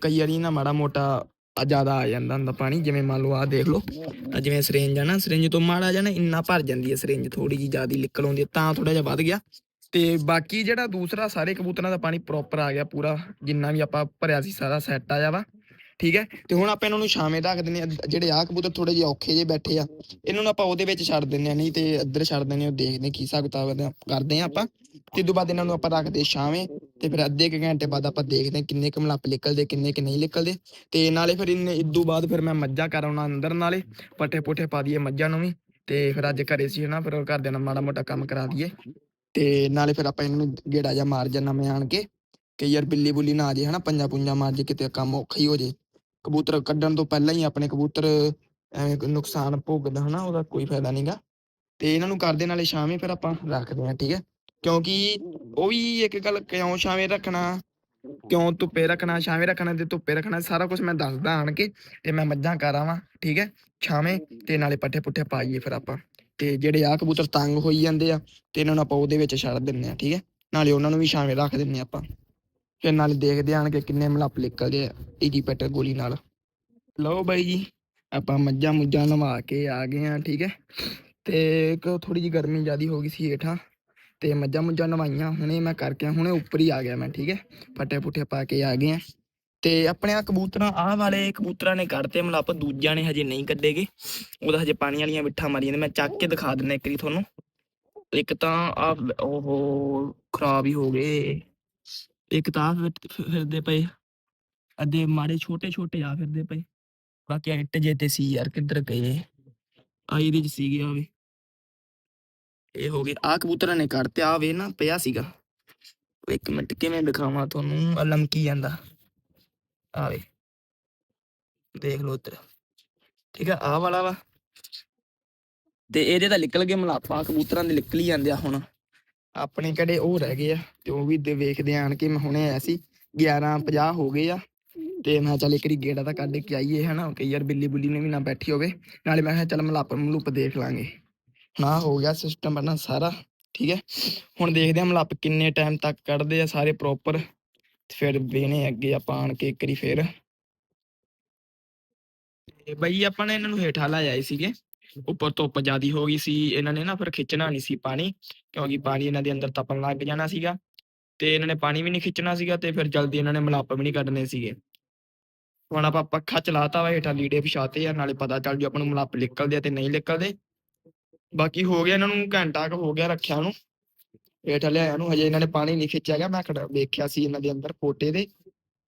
ਕਈ ਵਾਰੀ ਨਾ ਮਾੜਾ ਮੋਟਾ ਜ਼ਿਆਦਾ ਆ ਜਾਂਦਾ ਹੁੰਦਾ ਪਾਣੀ, ਜਿਵੇਂ ਮੰਨ ਲਓ ਆ ਦੇਖ ਲਓ ਆ ਜਿਵੇਂ ਸਿਰਿੰਜ ਆ ਨਾ, ਸਿਰਿੰਜ ਤੋਂ ਮਾੜਾ ਜਿਹਾ ਇੰਨਾ ਭਰ ਜਾਂਦੀ ਹੈ ਸਿਰਿੰਜ ਥੋੜੀ ਜੀ ਜ਼ਿਆਦਾ ਨਿਕਲ ਆਉਂਦੀ ਹੈ, ਤਾਂ ਥੋੜਾ ਜਿਹਾ ਵੱਧ ਗਿਆ। ਤੇ ਬਾਕੀ ਜਿਹੜਾ ਦੂਸਰਾ, ਸਾਰੇ ਕਬੂਤਰਾਂ ਦਾ ਪਾਣੀ ਪ੍ਰੋਪਰ ਆ ਗਿਆ ਪੂਰਾ, ਜਿੰਨਾ ਵੀ ਆਪਾਂ ਭਰਿਆ ਸੀ ਸਾਰਾ ਸੈੱਟ ਆਇਆ ਵਾ ਠੀਕ ਹੈ? ਤੇ ਹੁਣ ਆਪਾਂ ਇਹਨਾਂ ਨੂੰ ਛਾਵੇਂ ਰੱਖ ਦਿੰਦੇ ਆ ਜਿਹੜੇ ਆ ਕਬੂਤਰ ਥੋੜੇ ਜਿਹੇ ਔਖੇ ਜਿਹੇ ਬੈਠੇ ਆ, ਇਹਨਾਂ ਨੂੰ ਆਪਾਂ ਉਹਦੇ ਵਿੱਚ ਛੱਡ ਦਿੰਦੇ ਆ ਨਹੀਂ ਤੇ ਇੱਧਰ ਛੱਡ ਦਿੰਦੇ ਆ ਉਹ ਦੇਖਦੇ ਆ ਕੀ ਹਿਸਾਬ ਕਿਤਾਬ ਕਰਦੇ ਆ ਆਪਾਂ। ਤੇ ਤੋਂ ਬਾਅਦ ਇਹਨਾਂ ਨੂੰ ਆਪਾਂ ਰੱਖਦੇ ਛਾਵੇਂ ਤੇ ਫਿਰ ਅੱਧੇ ਕੁ ਘੰਟੇ ਬਾਅਦ ਆਪਾਂ ਦੇਖਦੇ ਆ ਕਿੰਨੇ ਕੁ ਮਲੱਪ ਨਿਕਲਦੇ, ਕਿੰਨੇ ਕੁ ਨਹੀਂ ਨਿਕਲਦੇ। ਤੇ ਨਾਲੇ ਫਿਰ ਇਹਨੇ ਇਦੋਂ ਬਾਅਦ ਫਿਰ ਮੈਂ ਮੱਝਾਂ ਕਰਾਉਣਾ ਅੰਦਰ ਨਾਲੇ, ਪੱਠੇ ਪੁੱਠੇ ਪਾ ਦਈਏ ਮੱਝਾਂ ਨੂੰ ਵੀ, ਤੇ ਫਿਰ ਅੱਜ ਘਰੇ ਸੀ ਹਨਾ, ਫਿਰ ਘਰਦਿਆਂ ਨਾਲ ਮਾੜਾ ਮੋਟਾ ਕੰਮ ਕਰਾ ਦਈਏ। ਤੇ ਨਾਲੇ ਫਿਰ ਆਪਾਂ ਇਹਨਾਂ ਨੂੰ ਗੇੜਾ ਜਾਂ ਮਾਰ ਜਾਂ ਮੈਂ ਆਣ ਕੇ ਕਈ ਯਾਰ ਬਿੱਲੀ ਬੁੱਲੀ ਨਾ ਆ ਜੇ ਹਨਾ, ਪੰਜਾ ਪੁੰਜਾ ਮਾਰ ਜੇ ਕਿਤੇ ਕੰਮ ਔਖਾ ਹੀ ਹੋ ਜੇ। ਕਬੂਤਰ ਕੱਢਣ ਤੋਂ ਪਹਿਲਾਂ ਹੀ ਆਪਣੇ ਕਬੂਤਰ ਐਵੇਂ ਨੁਕਸਾਨ ਭੋਗਦਾ ਹਨਾ, ਉਹਦਾ ਕੋਈ ਫਾਇਦਾ ਨਹੀਂਗਾ ਤੇ ਇਹਨਾਂ ਨੂੰ ਕਰਦੇ ਨਾਲੇ ਛਾਵੇਂ ਫਿਰ ਆਪਾਂ ਰੱਖਦੇ ਹਾਂ, ਠੀਕ ਹੈ। ਕਿਉਂਕਿ ਉਹ ਵੀ ਇੱਕ ਗੱਲ ਕਿਉਂ ਛਾਵੇਂ ਰੱਖਣਾ? ਕਿਉਂ ਧੁੱਪੇ ਰੱਖਣਾ, ਛਾਵੇਂ ਰੱਖਣਾ ਤੇ ਧੁੱਪੇ ਰੱਖਣਾ, ਸਾਰਾ ਕੁਝ ਮੈਂ ਦੱਸਦਾ ਆਣ ਕੇ ਤੇ ਮੈਂ ਮੱਝਾਂ ਕਰਾਵਾਂ ਠੀਕ ਹੈ? ਛਾਵੇਂ ਤੇ ਨਾਲੇ ਪੱਠੇ ਪੁੱਠੇ ਪਾਈਏ ਫਿਰ ਆਪਾਂ। ਤੇ ਜਿਹੜੇ ਆ ਕਬੂਤਰ ਤੰਗ ਹੋਈ ਜਾਂਦੇ ਆ, ਤੇ ਇਹਨਾਂ ਨੂੰ ਆਪਾਂ ਉਹਦੇ ਵਿੱਚ ਛੱਡ ਦਿੰਨੇ ਆ, ਠੀਕ ਹੈ? ਨਾਲੇ ਉਹਨਾਂ ਨੂੰ ਵੀ ਛਾਵੇਂ ਰੱਖ ਦਿੰਨੇ ਆਪਾਂ। ਫਿਰ ਨਾਲੇ ਦੇਖਦੇ ਆਣ ਕੇ ਕਿੰਨੇ ਮਲੱਪ ਨਿਕਲਦੇ ਆ ਈਡੀ ਪੈਟਰ ਗੋਲੀ ਨਾਲ। ਲਓ ਬਾਈ ਜੀ, ਆਪਾਂ ਮੱਝਾਂ ਮੁੱਝਾਂ ਨਵਾ ਕੇ ਆ ਗਏ ਆ, ਠੀਕ ਹੈ? ਤੇ ਇੱਕ ਥੋੜੀ ਜੀ ਗਰਮੀ ਜ਼ਿਆਦੀ ਹੋ ਗਈ ਸੀ ਹੇਠਾਂ। ਤੇ ਮੱਝਾਂ ਮੁੱਝਾਂ ਨਵਾਈਆਂ, ਹੁਣੇ ਮੈਂ ਕਰਕੇ ਹੁਣੇ ਉੱਪਰ ਹੀ ਆ ਗਿਆ ਮੈਂ, ਠੀਕ ਹੈ? ਫੱਟੇ ਪੁੱਠੇ ਪਾ ਕੇ ਆ ਗਏ ਆ ਤੇ ਆਪਣੇ ਆ ਕਬੂਤਰਾਂ, ਆਹ ਵਾਲੇ ਕਬੂਤਰਾਂ ਨੇ ਕੱਢਤੇ ਮਲੱਪ ਦੂਜਿਆਂ ਨੇ ਹਜੇ ਨਹੀਂ ਕੱਢੇਗੇ ਉਹਦਾ ਹਜੇ ਪਾਣੀ ਵਾਲੀਆਂ ਮਿੱਠਾ ਮਾਰੀਆਂ ਨੇ, ਮੈਂ ਚੱਕ ਕੇ ਦਿਖਾ ਦਿੰਦਾ ਇੱਕ ਵਾਰੀ ਤੁਹਾਨੂੰ। ਇੱਕ ਤਾਂ ਆ ਉਹ ਖਰਾਬ ਹੀ ਹੋ ਗਏ। ਇੱਕ ਤਾਂ ਆਹ ਫਿਰ- ਫਿਰਦੇ ਪਏ। ਅੱਧੇ ਮਾੜੇ, ਛੋਟੇ ਛੋਟੇ ਆ ਫਿਰਦੇ ਪਏ। ਬਾਕੀ ਇੱਟ ਜੇ ਤੇ ਸੀ ਯਾਰ, ਕਿੱਧਰ ਗਏ? ਆ ਇਹਦੇ ਚ ਸੀਗੇ ਆ ਵੀ। ਇਹ ਹੋ ਗਏ। ਆ ਕਬੂਤਰਾਂ ਨੇ ਕੱਢਤੇ ਆ ਵੇ ਨਾ, ਪਿਆ ਸੀਗਾ। ਇੱਕ ਮਿੰਟ, ਕਿਵੇਂ ਦਿਖਾਵਾਂ ਤੁਹਾਨੂੰ? ਆ ਲਮਕੀ ਜਾਂਦਾ। ਆ ਵੇ। ਦੇਖ ਲਓ ਉੱਧਰ ਠੀਕ ਆ ਆ ਵਾਲਾ ਵਾ। ਤੇ ਇਹਦੇ ਤਾਂ ਨਿਕਲ ਗਏ ਮਲਾਪਾ ਕਬੂਤਰਾਂ ਦੇ ਨਿਕਲ ਹੀ ਜਾਂਦੇ ਆ ਹੁਣ। ਆਪਣੇ ਕਿਹੜੇ ਉਹ ਰਹਿ ਗਏ ਆ, ਤੇ ਉਹ ਵੀ ਵੇਖਦੇ ਆਣ ਕੇ ਮੈਂ ਹੁਣੇ ਆਇਆ ਸੀ। 11:50 ਹੋ ਗਏ ਆ। ਤੇ ਮੈਂ ਕਿਹਾ ਚੱਲ ਇੱਕ ਵਾਰੀ ਗੇੜਾ ਤਾਂ ਕੱਢ ਕੇ ਆਈਏ, ਹਨਾ? ਕਈ ਯਾਰ ਬਿੱਲੀ ਬੁੱਲੀ ਨੇ ਵੀ ਨਾ ਬੈਠੀ ਹੋਵੇ। ਨਾਲੇ ਮੈਂ ਕਿਹਾ ਚੱਲ ਮਲਾਪ ਮਲੂਪ ਦੇਖ ਲਾਂਗੇ। ਨਾ ਹੋ ਗਿਆ ਸਿਸਟਮ ਬਣਾ ਸਾਰਾ, ਠੀਕ ਹੈ। ਹੁਣ ਦੇਖਦੇ ਹਾਂ ਮਲੱਪ ਕਿੰਨੇ ਟਾਈਮ ਤੱਕ ਕੱਢਦੇ ਆ ਸਾਰੇ ਪ੍ਰੋਪਰ ਫਿਰ ਵੇਨੇ ਅੱਗੇ ਆਪਾਂ ਆਣ ਕੇ ਇੱਕ ਵਾਰੀ ਤੇ ਬਈ ਆਪਾਂ ਨੇ ਇਹਨਾਂ ਨੂੰ ਹੇਠਾਂ ਲਾਇਆ ਆਏ ਸੀਗੇ। ਉੱਪਰ ਧੁੱਪ ਜ਼ਿਆਦੀ ਹੋ ਗਈ ਸੀ, ਇਹਨਾਂ ਨੇ ਨਾ ਫਿਰ ਖਿੱਚਣਾ ਨਹੀਂ ਸੀ ਪਾਣੀ, ਕਿਉਂਕਿ ਪਾਣੀ ਇਹਨਾਂ ਦੇ ਅੰਦਰ ਤਪਣ ਲੱਗ ਜਾਣਾ ਸੀਗਾ। ਤੇ ਇਹਨਾਂ ਨੇ ਪਾਣੀ ਵੀ ਨਹੀਂ ਖਿੱਚਣਾ ਸੀਗਾ ਤੇ ਫਿਰ ਜਲਦੀ ਇਹਨਾਂ ਨੇ ਮਲੱਪ ਵੀ ਨਹੀਂ ਕੱਢਣੇ ਸੀਗੇ। ਹੁਣ ਆਪਾਂ ਪੱਖਾ ਚਲਾਤਾ ਵਾ ਹੇਠਾਂ ਲੀੜੇ ਵਿਛਾਤੇ ਆ, ਨਾਲੇ ਪਤਾ ਚੱਲ ਜੂ ਆਪਾਂ ਨੂੰ ਮਲੱਪ ਨਿਕਲਦੇ ਆ ਤੇ ਨਹੀਂ ਨਿਕਲਦੇ। ਬਾਕੀ ਹੋ ਗਿਆ ਇਹਨਾਂ ਨੂੰ ਘੰਟਾ ਕੁ ਹੋ ਗਿਆ ਰੱਖਿਆ ਨੂੰ। ਹੇਠ ਲਿਆਇਆ ਨੂੰ ਹਜੇ ਇਹਨਾਂ ਨੇ ਪਾਣੀ ਨਹੀਂ ਖਿੱਚਿਆ ਗਿਆ ਮੈਂ ਖੜਾ ਵੇਖਿਆ ਸੀ ਇਹਨਾਂ ਦੇ ਅੰਦਰ ਪੋਟੇ ਦੇ।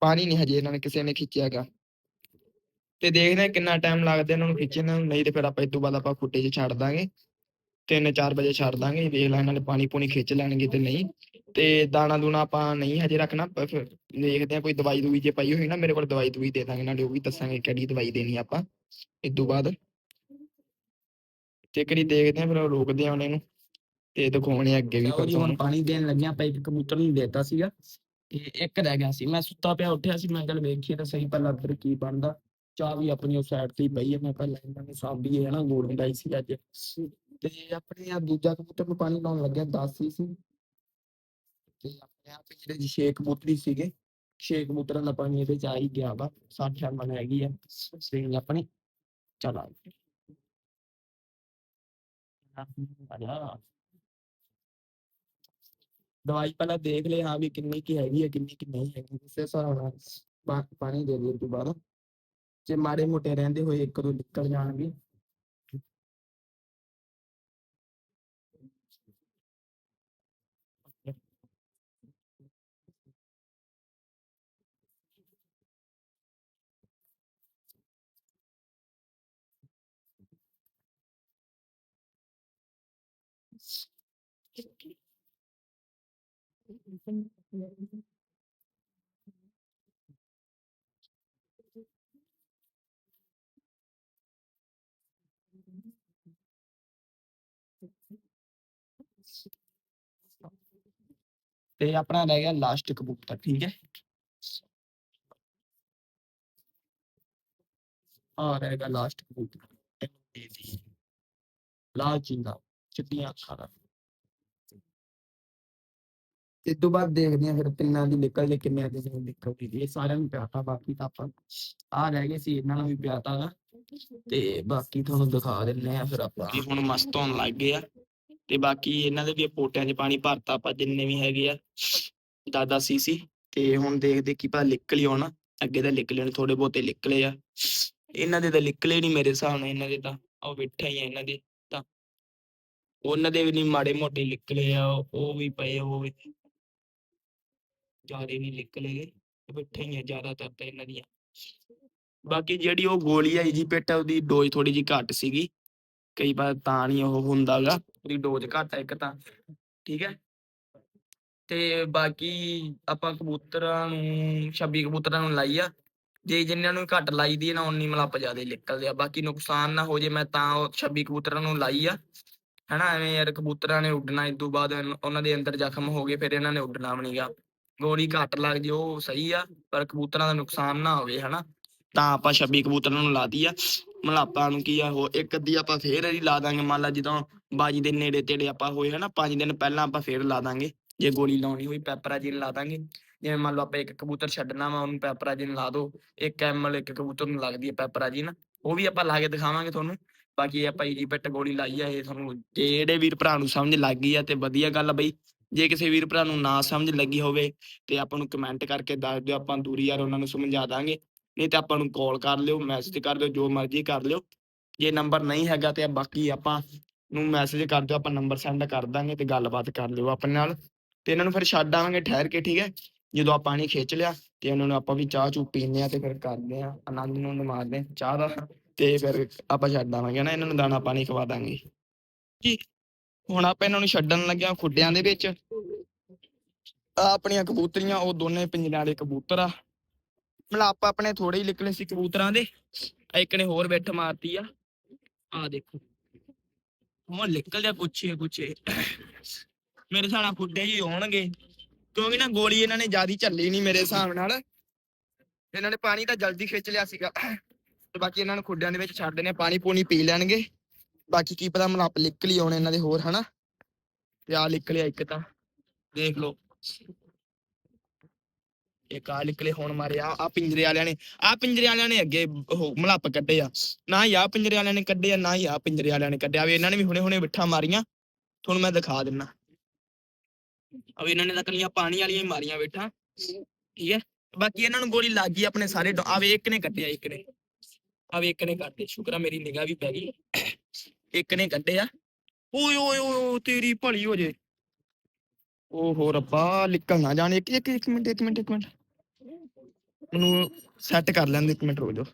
ਪਾਣੀ ਨਹੀਂ ਹਜੇ ਇਹਨਾਂ ਨੇ ਕਿਸੇ ਨੇ ਖਿੱਚਿਆ ਗਾ ਤੇ ਦੇਖਦੇ ਹਾਂ ਕਿੰਨਾ ਟਾਈਮ ਲੱਗਦਾ ਇਹਨਾਂ ਨੂੰ ਖਿੱਚਣ ਨੂੰ। ਨਹੀਂ ਤੇ ਫਿਰ ਆਪਾਂ ਇਸ ਤੋਂ ਬਾਅਦ ਆਪਾਂ ਖੁੱਟੇ 'ਚ ਛੱਡ ਦਾਂਗੇ। 3-4 ਵਜੇ ਛੱਡ ਦਾਂਗੇ। ਵੇਖ ਲੈ ਇਹਨਾਂ ਨੇ ਪਾਣੀ ਪੂਣੀ ਖਿੱਚ ਲੈਣਗੇ ਤੇ ਨਹੀਂ। ਤੇ ਦਾਣਾ ਦੂਣਾ ਆਪਾਂ ਨਹੀਂ ਹਜੇ ਰੱਖਣਾ। ਫਿਰ ਦੇਖਦੇ ਹਾਂ ਕੋਈ ਦਵਾਈ ਦੂਈ ਜੇ ਪਈ ਹੋਈ ਨਾ, ਮੇਰੇ ਕੋਲ ਦਵਾਈ ਦੂਈ ਦੇ ਦਾਂਗੇ। ਨਾਲੇ ਉਹ ਵੀ ਦੱਸਾਂਗੇ ਕਿਹੜੀ ਦਵਾਈ ਦੇਣੀ ਆਪਾਂ। ਇਸ ਤੋਂ ਬਾਅਦ ਤੇ ਕਰੀ ਦੇਖਦੇ ਹਾਂ ਫਿਰ ਉਹ ਰੋਕਦੇ ਆ ਉਹਨੇ ਨੂੰ ਤੇ ਦਿਖਾਉਣੇ ਆ ਅੱਗੇ ਵੀ ਲਓ ਜੀ ਹੁਣ ਪਾਣੀ ਦੇਣ ਲੱਗਿਆ ਆਪਾਂ ਇੱਕ ਕਬੂਤਰ ਨੂੰ ਦੇਤਾ ਸੀਗਾ ਤੇ ਇੱਕ ਰਹਿ ਗਿਆ ਸੀ। ਮੈਂ ਸੁੱਤਾ ਪਿਆ ਉੱਠਿਆ ਸੀ ਮੈਂ ਚੱਲ ਵੇਖੀਏ ਤਾਂ ਸਹੀ ਪਹਿਲਾਂ ਅੰਦਰ ਕੀ ਬਣਦਾ। ਚਾਹ ਵੀ ਆਪਣੀ ਉਹ ਸਾਈਡ ਤੇ ਹੀ ਪਈ ਹੈ ਮੈਂ ਪਹਿਲਾਂ ਇਹਨਾਂ ਨੂੰ ਸਾਂਭੀਏ ਹਨਾ ਗੋਲ ਮਿਲਾਈ ਸੀ ਅੱਜ। ਤੇ ਆਪਣੇ ਆ ਦੂਜਾ ਕਬੂਤਰ ਨੂੰ ਪਾਣੀ ਲਾਉਣ ਲੱਗਿਆ 10 ਹੀ ਸੀ। ਤੇ ਆਪਣੇ ਆਪ ਜਿਹੜੇ ਜੀ ਛੇ ਕਬੂਤਰੀ ਸੀਗੇ। ਛੇ ਕਬੂਤਰਾਂ ਦਾ ਪਾਣੀ ਇਹਦੇ ਚ ਆ ਹੀ ਗਿਆ ਵਾ 60 ਸ਼ਰਮਨ ਹੈਗੀ ਆ। ਸਟ੍ਰਿੰਗ ਆਪਣੀ। ਚਲਾ ਆਜਾ ਦਵਾਈ ਪਹਿਲਾਂ ਦੇਖ ਲੈ ਹਾਂ ਵੀ ਕਿੰਨੀ ਕੀ ਹੈਗੀ ਹੈ, ਕਿੰਨੀ ਕੀ ਨਹੀਂ ਹੈਗੀ। ਉਸੇ ਹਿਸਾਬ ਨਾਲ ਪਾ- ਪਾਣੀ ਦੇ ਦੇ ਜੇ ਮਾੜੇ ਮੋਟੇ ਰਹਿੰਦੇ ਹੋਏ ਇੱਕ ਦੋ ਨਿਕਲ ਜਾਣਗੇ। ਤੇ ਆਪਣਾ ਰਹਿ ਗਿਆ ਲਾਸਟ ਕਬੂਤਰ ਠੀਕ ਹੈ ਆ ਰਹਿ ਗਿਆ ਲਾਸਟ ਕਬੂਤਰ ਇਹ ਦੀ ਲਾਲ ਚਿੰਦਾ ਚਿੱਟੀਆਂ ਅੱਖਾਂ ਦਾ ਇਸ ਤੋਂ ਬਾਅਦ ਦੇਖਦੇ ਆ ਫਿਰ ਤਿੰਨਾਂ ਦੀ ਨਿਕਲਦੇ ਕਿੰਨੇ ਦੀ ਨਹੀਂ ਨਿਕਲਦੀ ਇਹ ਸਾਰਿਆਂ ਨੂੰ ਪਿਆਤਾ ਬਾਕੀ ਤਾਂ ਆਪਾਂ ਆ ਰਹਿ ਗਏ ਸੀ, ਇਹਨਾਂ ਨੂੰ ਵੀ ਪਿਆਤਾ ਤੇ ਬਾਕੀ ਤੁਹਾਨੂੰ ਦਿਖਾ ਦਿੰਨੇ ਆ ਫਿਰ ਆਪਾਂ। ਵੀ ਹੁਣ ਮਸਤ ਹੋਣ ਲੱਗ ਗਏ ਆ। ਤੇ ਬਾਕੀ ਇਹਨਾਂ ਦੇ ਵੀ ਪੋਟਿਆਂ 'ਚ ਪਾਣੀ ਭਰਤਾ ਆਪਾਂ ਜਿੰਨੇ ਵੀ ਹੈਗੇ ਆ, ਦਾਦਾ ਸੀ ਤੇ ਹੁਣ ਦੇਖਦੇ ਕੀ ਪਤਾ ਨਿਕਲ ਹੀ ਆਉਣਾ। ਅੱਗੇ ਤਾਂ ਨਿਕਲੇ ਨੇ ਥੋੜੇ ਬਹੁਤੇ ਨਿਕਲੇ ਆ। ਇਹਨਾਂ ਦੇ ਤਾਂ ਨਿਕਲੇ ਨਹੀਂ ਮੇਰੇ ਹਿਸਾਬ ਨਾਲ, ਇਹਨਾਂ ਦੇ ਤਾਂ। ਉਹ ਬੈਠਾ ਹੀ ਆ ਇਹਨਾਂ ਦੇ ਤਾਂ। ਉਹਨਾਂ ਦੇ ਵੀ ਨਹੀਂ ਮਾੜੇ ਮੋਟੇ ਨਿਕਲੇ ਆ, ਉਹ ਵੀ ਪਏ ਉਹ ਜ਼ਿਆਦੇ ਨਹੀਂ ਨਿਕਲੇ ਬੈਠੇ ਜ਼ਿਆਦਾਤਰ ਤਾਂ ਇਹਨਾਂ ਦੀਆਂ। ਬਾਕੀ ਜਿਹੜੀ ਉਹ ਗੋਲੀ ਆਈ ਜੀ ਪਿੱਟ ਉਹਦੀ ਡੋਜ਼ ਥੋੜੀ ਜੀ ਘੱਟ ਸੀਗੀ। ਕਈ ਵਾਰ ਤਾਂ ਨਹੀਂ ਉਹ ਹੁੰਦਾਗਾ, ਉਹਦੀ ਡੋਜ਼ ਘੱਟ ਆ ਇੱਕ ਤਾਂ, ਠੀਕ ਹੈ? ਤੇ ਬਾਕੀ ਆਪਾਂ ਕਬੂਤਰਾਂ ਨੂੰ 26 ਕਬੂਤਰਾਂ ਨੂੰ ਲਾਈ ਆ। ਜੇ ਜਿੰਨਾਂ ਨੂੰ ਘੱਟ ਲਾਈ ਦੀ ਨਾ ਉਨੀ ਮਲੱਪ ਜ਼ਿਆਦਾ ਨਿਕਲਦੇ ਆ। ਬਾਕੀ ਨੁਕਸਾਨ ਨਾ ਹੋ ਜੇ ਮੈਂ ਤਾਂ ਉਹ 26 ਕਬੂਤਰਾਂ ਨੂੰ ਲਾਈ ਆ। ਹਨਾ, ਐਵੇਂ ਯਾਰ ਕਬੂਤਰਾਂ ਨੇ ਉੱਡਣਾ ਇਸ ਤੋਂ ਬਾਅਦ ਉਹਨਾਂ ਦੇ ਅੰਦਰ ਜ਼ਖਮ ਹੋ ਗਏ, ਫਿਰ ਇਹਨਾਂ ਨੇ ਉੱਡਣਾ ਵੀ ਨਹੀਂਗਾ ਗੋਲੀ ਘੱਟ ਲੱਗ ਜੇ, ਉਹ ਸਹੀ ਆ, ਪਰ ਕਬੂਤਰਾਂ ਦਾ ਨੁਕਸਾਨ ਨਾ ਹੋਵੇ, ਹਨਾ? ਤਾਂ ਆਪਾਂ 26 ਕਬੂਤਰਾਂ ਨੂੰ ਲਾਤੀ ਆ ਮਲਾਪਾਂ ਨੂੰ ਕੀ ਆ, ਉਹ ਇੱਕ ਅੱਧੀ ਆਪਾਂ ਫੇਰ ਇਹਦੀ ਲਾ ਦਾਂਗੇ। ਮੰਨ ਲਾ ਜਦੋਂ ਬਾਜੀ ਦੇ ਨੇੜੇ ਤੇੜੇ ਆਪਾਂ ਹੋਏ, ਹਨਾ? 5 ਦਿਨ ਪਹਿਲਾਂ ਆਪਾਂ ਫੇਰ ਲਾ ਦਾਂਗੇ। ਜੇ ਗੋਲੀ ਲਾਉਣੀ ਹੋਈ ਪੈਪਰਾਜਿਨ ਲਾ ਦਾਂਗੇ। ਜਿਵੇਂ ਮੰਨ ਲਓ ਆਪਾਂ ਇੱਕ ਕਬੂਤਰ ਛੱਡਣਾ ਵਾ, ਉਹਨੂੰ ਪੈਪਰਾਜਿਨ ਲਾ ਦੋ। ਇੱਕ ਐਮਲ, ਇੱਕ ਕਬੂਤਰ ਨੂੰ ਲੱਗਦੀ ਹੈ ਪੈਪਰਾਜਿਨ ਉਹ ਵੀ ਆਪਾਂ ਲਾ ਕੇ ਦਿਖਾਵਾਂਗੇ ਤੁਹਾਨੂੰ। ਬਾਕੀ ਇਹ ਜੀ ਪਿੱਟ ਗੋਲੀ ਲਾਈ ਆ, ਇਹ ਤੁਹਾਨੂੰ ਜਿਹੜੇ ਵੀਰ ਭਰਾ ਨੂੰ ਸਮਝ ਲੱਗ ਗਈ ਆ ਤੇ ਵਧੀਆ ਗੱਲ ਆ ਬਈ। ਜੇ ਕਿਸੇ ਵੀਰ ਭਰਾ ਨੂੰ ਨਾ ਸਮਝ ਲੱਗੀ ਹੋਵੇ ਤੇ ਆਪਾਂ ਨੂੰ ਕਮੈਂਟ ਕਰਕੇ ਦੱਸ ਦਿਓ, ਆਪਾਂ ਦੂਰੀ ਯਾਰ ਉਹਨਾਂ ਨੂੰ ਸਮਝਾ ਦਾਂਗੇ। ਨਹੀਂ ਤਾਂ ਆਪਾਂ ਨੂੰ ਕਾਲ ਕਰ ਲਿਓ ਮੈਸੇਜ ਕਰ ਦਿਓ, ਜੋ ਮਰਜ਼ੀ ਕਰ ਲਿਓ। ਜੇ ਨੰਬਰ ਨਹੀਂ ਹੈਗਾ ਤੇ ਬਾਕੀ ਆਪਾਂ ਨੂੰ ਮੈਸੇਜ ਕਰ ਦਿਓ, ਆਪਾਂ ਨੰਬਰ ਸੈਂਡ ਕਰ ਦਾਂਗੇ ਤੇ ਗੱਲਬਾਤ ਕਰ ਲਿਓ ਆਪਣੇ ਨਾਲ। ਤੇ ਇਹਨਾਂ ਨੂੰ ਫਿਰ ਛੱਡ ਆਵਾਂਗੇ ਠਹਿਰ ਕੇ, ਠੀਕ ਹੈ? ਜਦੋਂ ਆ ਪਾਣੀ ਖਿੱਚ ਲਿਆ ਤੇ ਉਹਨਾਂ ਨੂੰ ਆਪਾਂ ਵੀ ਚਾਹ ਚੂ ਪੀਂਦੇ ਆ ਤੇ ਫਿਰ ਕਰਦੇ ਆ ਆਨੰਦ ਨੂੰ ਮਾਰਦੇ ਆ ਚਾਹ ਦਾ। ਤੇ ਫਿਰ ਆਪਾਂ ਛੱਡ ਆਵਾਂਗੇ ਨਾ? ਇਹਨਾਂ ਨੂੰ ਦਾਣਾ ਪਾਣੀ ਖਵਾ ਦਾਂਗੇ। ਜੀ। ਹੁਣ ਆਪਾਂ ਇਹਨਾਂ ਨੂੰ ਛੱਡਣ ਲੱਗਿਆ ਖੁੱਡਿਆਂ ਦੇ ਵਿੱਚ। ਆ ਆਪਣੀਆਂ ਕਬੂਤਰੀਆਂ, ਉਹ ਦੋਨੇ ਪਿੰਜਰਾਂ ਵਾਲੇ ਕਬੂਤਰ ਆ। ਮਤਲਬ ਆਪਾਂ ਆਪਣੇ ਥੋੜੇ ਹੀ ਨਿਕਲੇ ਸੀ ਕਬੂਤਰਾਂ ਦੇ। ਇੱਕ ਨੇ ਹੋਰ ਬਿੱਠ ਮਾਰਤੀ ਆ। ਆ ਦੇਖੋ। ਹੁਣ ਨਿਕਲ ਜਾ ਪੁੱਛੇ ਪੁੱਛੇ। ਮੇਰੇ ਹਿਸਾਬ ਨਾਲ ਖੁੱਡੇ ਹੀ ਹੋਣਗੇ। ਕਿਉਂਕਿ ਨਾ ਗੋਲੀ ਇਹਨਾਂ ਨੇ ਜਿਆਦੀ ਝੱਲੀ ਨਹੀਂ ਮੇਰੇ ਹਿਸਾਬ ਨਾਲ। ਇਹਨਾਂ ਨੇ ਪਾਣੀ ਤਾਂ ਜਲਦੀ ਖਿੱਚ ਲਿਆ ਸੀਗਾ। ਤੇ ਬਾਕੀ ਇਹਨਾਂ ਨੂੰ ਖੁੱਡਿਆਂ ਦੇ ਵਿੱਚ ਛੱਡ ਦੇਣੇ ਪਾਣੀ ਪੂਣੀ ਪੀ ਲੈਣਗੇ। ਬਾਕੀ ਕੀ ਪਤਾ ਮਲੱਪ ਨਿਕਲ ਹੀ ਆਉਣੇ ਇਹਨਾਂ ਦੇ ਹੋਰ, ਹਨਾ? ਤੇ ਆ ਨਿਕਲਿਆ ਇੱਕ ਤਾਂ। ਦੇਖ ਲਓ। ਇੱਕ ਆ ਨਿਕਲੇ ਹੁਣ ਮਾਰਿਆ ਆ ਪਿੰਜਰੇ ਵਾਲਿਆਂ ਨੇ ਆ ਪਿੰਜਰੇ ਵਾਲਿਆਂ ਨੇ ਅੱਗੇ ਉਹ ਮਲੱਪ ਕੱਢੇ ਆ। ਨਾ ਹੀ ਆ ਪਿੰਜਰੇ ਵਾਲਿਆਂ ਨੇ ਕੱਢੇ ਆ, ਨਾ ਹੀ ਆ ਪਿੰਜਰੇ ਵਾਲਿਆਂ ਨੇ ਕੱਢਿਆ ਵੀ ਇਹਨਾਂ ਨੇ ਵੀ ਹੁਣੇ ਹੁਣੇ ਵਿੱਠਾ ਮਾਰੀਆਂ, ਤੁਹਾਨੂੰ ਮੈਂ ਦਿਖਾ ਦਿੰਨਾ। ਅਬ ਇਹਨਾਂ ਨੇ ਤਾਂ ਕੱਲੀਆਂ ਪਾਣੀ ਵਾਲੀਆਂ ਹੀ ਮਾਰੀਆਂ ਬੈਠਾ ਠੀਕ ਹੈ? ਬਾਕੀ ਇਹਨਾਂ ਨੂੰ ਗੋਲੀ ਲੱਗ ਗਈ ਆਪਣੇ ਸਾਰੇ ਆ ਵੇ ਇੱਕ ਨੇ ਕੱਟਿਆ ਇੱਕ ਨੇ। ਆ ਵੇ ਇੱਕ ਨੇ ਕੱਢੇ ਸ਼ੁਕਰ ਆ ਮੇਰੀ ਨਿਗਾਹ ਵੀ ਪੈ ਗਈ। ਇੱਕ ਨੇ ਕੱਢਿਆ ਓਏ ਓਏ ਓਏ ਤੇਰੀ ਭਲੀ ਹੋ ਜੇ। ਓਹੋ ਰੱਬਾ, ਨਿਕਲ ਨਾ ਜਾਣ। ਇੱਕ ਇੱਕ ਇੱਕ ਮਿੰਟ ਇੱਕ ਮਿੰਟ ਇੱਕ ਮਿੰਟ। ਮੈਨੂੰ ਸੈੱਟ ਕਰ ਲੈਂਦੇ ਇੱਕ ਮਿੰਟ ਰੁਕ ਜਾਓ।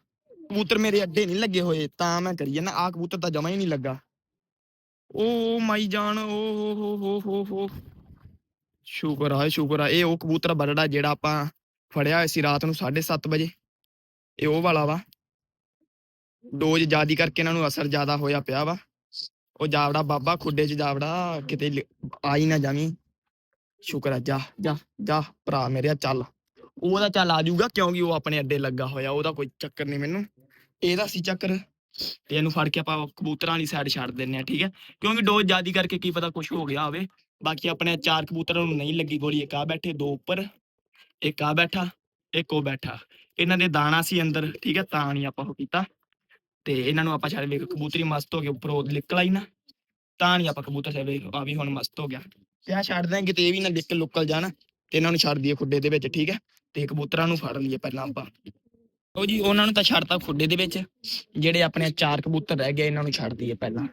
ਕਬੂਤਰ ਮੇਰੇ ਅੱਡੇ ਨਹੀਂ ਲੱਗੇ ਹੋਏ, ਤਾਂ ਮੈਂ ਕਰੀ ਨਾ ਆ ਕਬੂਤਰ ਤਾਂ ਜਮਾ ਹੀ ਨਹੀਂ ਲੱਗਾ। ਓ ਮਾਈ ਜਾਨ, ਓ, ਹੋ ਹੋ ਹੋ ਹੋ ਹੋ। ਸ਼ੁਕਰ ਆ ਸ਼ੁਕਰ ਆ। ਇਹ ਉਹ ਕਬੂਤਰ ਬਰੜਾ ਜਿਹੜਾ ਆਪਾਂ ਫੜਿਆ ਹੋਇਆ ਸੀ ਰਾਤ ਨੂੰ 7:30 ਵਜੇ। ਇਹ ਉਹ ਵਾਲਾ ਵਾ। ਡੋਜ਼ ਜ਼ਿਆਦੀ ਕਰਕੇ ਇਹਨਾਂ ਨੂੰ ਅਸਰ ਜ਼ਿਆਦਾ ਹੋਇਆ ਪਿਆ ਵਾ। ਉਹ ਜਾਵੜਾ ਬਾਬਾ ਖੁੱਡੇ 'ਚ ਜਾਵੜਾ ਕਿਤੇ ਲ- ਆ ਹੀ ਨਾ ਜਾਵੀਂ। ਸ਼ੁਕਰ ਆ, ਜਾ ਜਾ ਜਾ ਭਰਾ ਮੇਰੇ, ਚੱਲ। ਉਹਦਾ ਚੱਲ ਆ ਜਾਊਗਾ ਕਿਉਂਕਿ ਉਹ ਆਪਣੇ ਅੱਡੇ ਲੱਗਾ ਹੋਇਆ, ਉਹਦਾ ਕੋਈ ਚੱਕਰ ਨਹੀਂ ਮੈਨੂੰ। ਇਹਦਾ ਸੀ ਚੱਕਰ। ਤੇ ਇਹਨੂੰ ਫੜ ਕੇ ਆਪਾਂ ਕਬੂਤਰਾਂ ਵਾਲੀ ਸਾਈਡ ਛੱਡ ਦਿੰਨੇ ਆ ਠੀਕ ਹੈ? ਕਿਉਂਕਿ ਡੋਜ਼ ਜ਼ਿਆਦੀ ਕਰਕੇ ਕੀ ਪਤਾ ਕੁਝ ਹੋ ਗਿਆ ਹੋਵੇ। ਬਾਕੀ ਆਪਣੇ ਚਾਰ ਕਬੂਤਰਾਂ ਨੂੰ ਨਹੀਂ ਲੱਗੀ ਗੋਲੀ, ਇੱਕ ਆ ਬੈਠੇ, ਦੋ ਉੱਪਰ, ਇੱਕ ਆ ਬੈਠਾ, ਇੱਕ ਉਹ ਬੈਠਾ। ਇਹਨਾਂ ਦੇ ਦਾਣਾ ਸੀ ਅੰਦਰ, ਠੀਕ ਹੈ? ਤਾਂ ਨਹੀਂ ਆਪਾਂ ਉਹ ਕੀਤਾ। ਤੇ ਇਹਨਾਂ ਨੂੰ ਆਪਾਂ ਛੱਡ ਵੇਖ, ਕਬੂਤਰੀ ਮਸਤ ਹੋ ਕੇ ਉੱਪਰ ਉਹ ਨਿਕਲ ਆਈ ਨਾ, ਤਾਂ ਨਹੀਂ ਆਪਾਂ ਕਬੂਤਰ ਛੱਡੇ ਆ ਵੀ ਹੁਣ ਮਸਤ ਹੋ ਗਿਆ। ਤੇ ਆ ਛੱਡ ਦਾਂਗੇ ਤੇ ਇਹ ਵੀ ਨਾ ਲਿਕ ਲੁਕਲ ਜਾਣ, ਤੇ ਇਹਨਾਂ ਨੂੰ ਛੱਡ ਦਈਏ ਖੁੱਡੇ ਦੇ ਵਿੱਚ, ਠੀਕ ਹੈ? ਤੇ ਕਬੂਤਰਾਂ ਨੂੰ ਫੜ ਲਈਏ ਪਹਿਲਾਂ ਆਪਾਂ। ਉਹ ਜੀ, ਉਹਨਾਂ ਨੂੰ ਤਾਂ ਛੱਡਤਾ ਖੁੱਡੇ ਦੇ ਵਿੱਚ, ਜਿਹੜੇ ਆਪਣੇ ਚਾਰ ਕਬੂਤਰ ਰਹਿ ਗਏ, ਇਹਨਾਂ ਨੂੰ ਛੱਡ ਦਈਏ ਪਹਿਲਾਂ।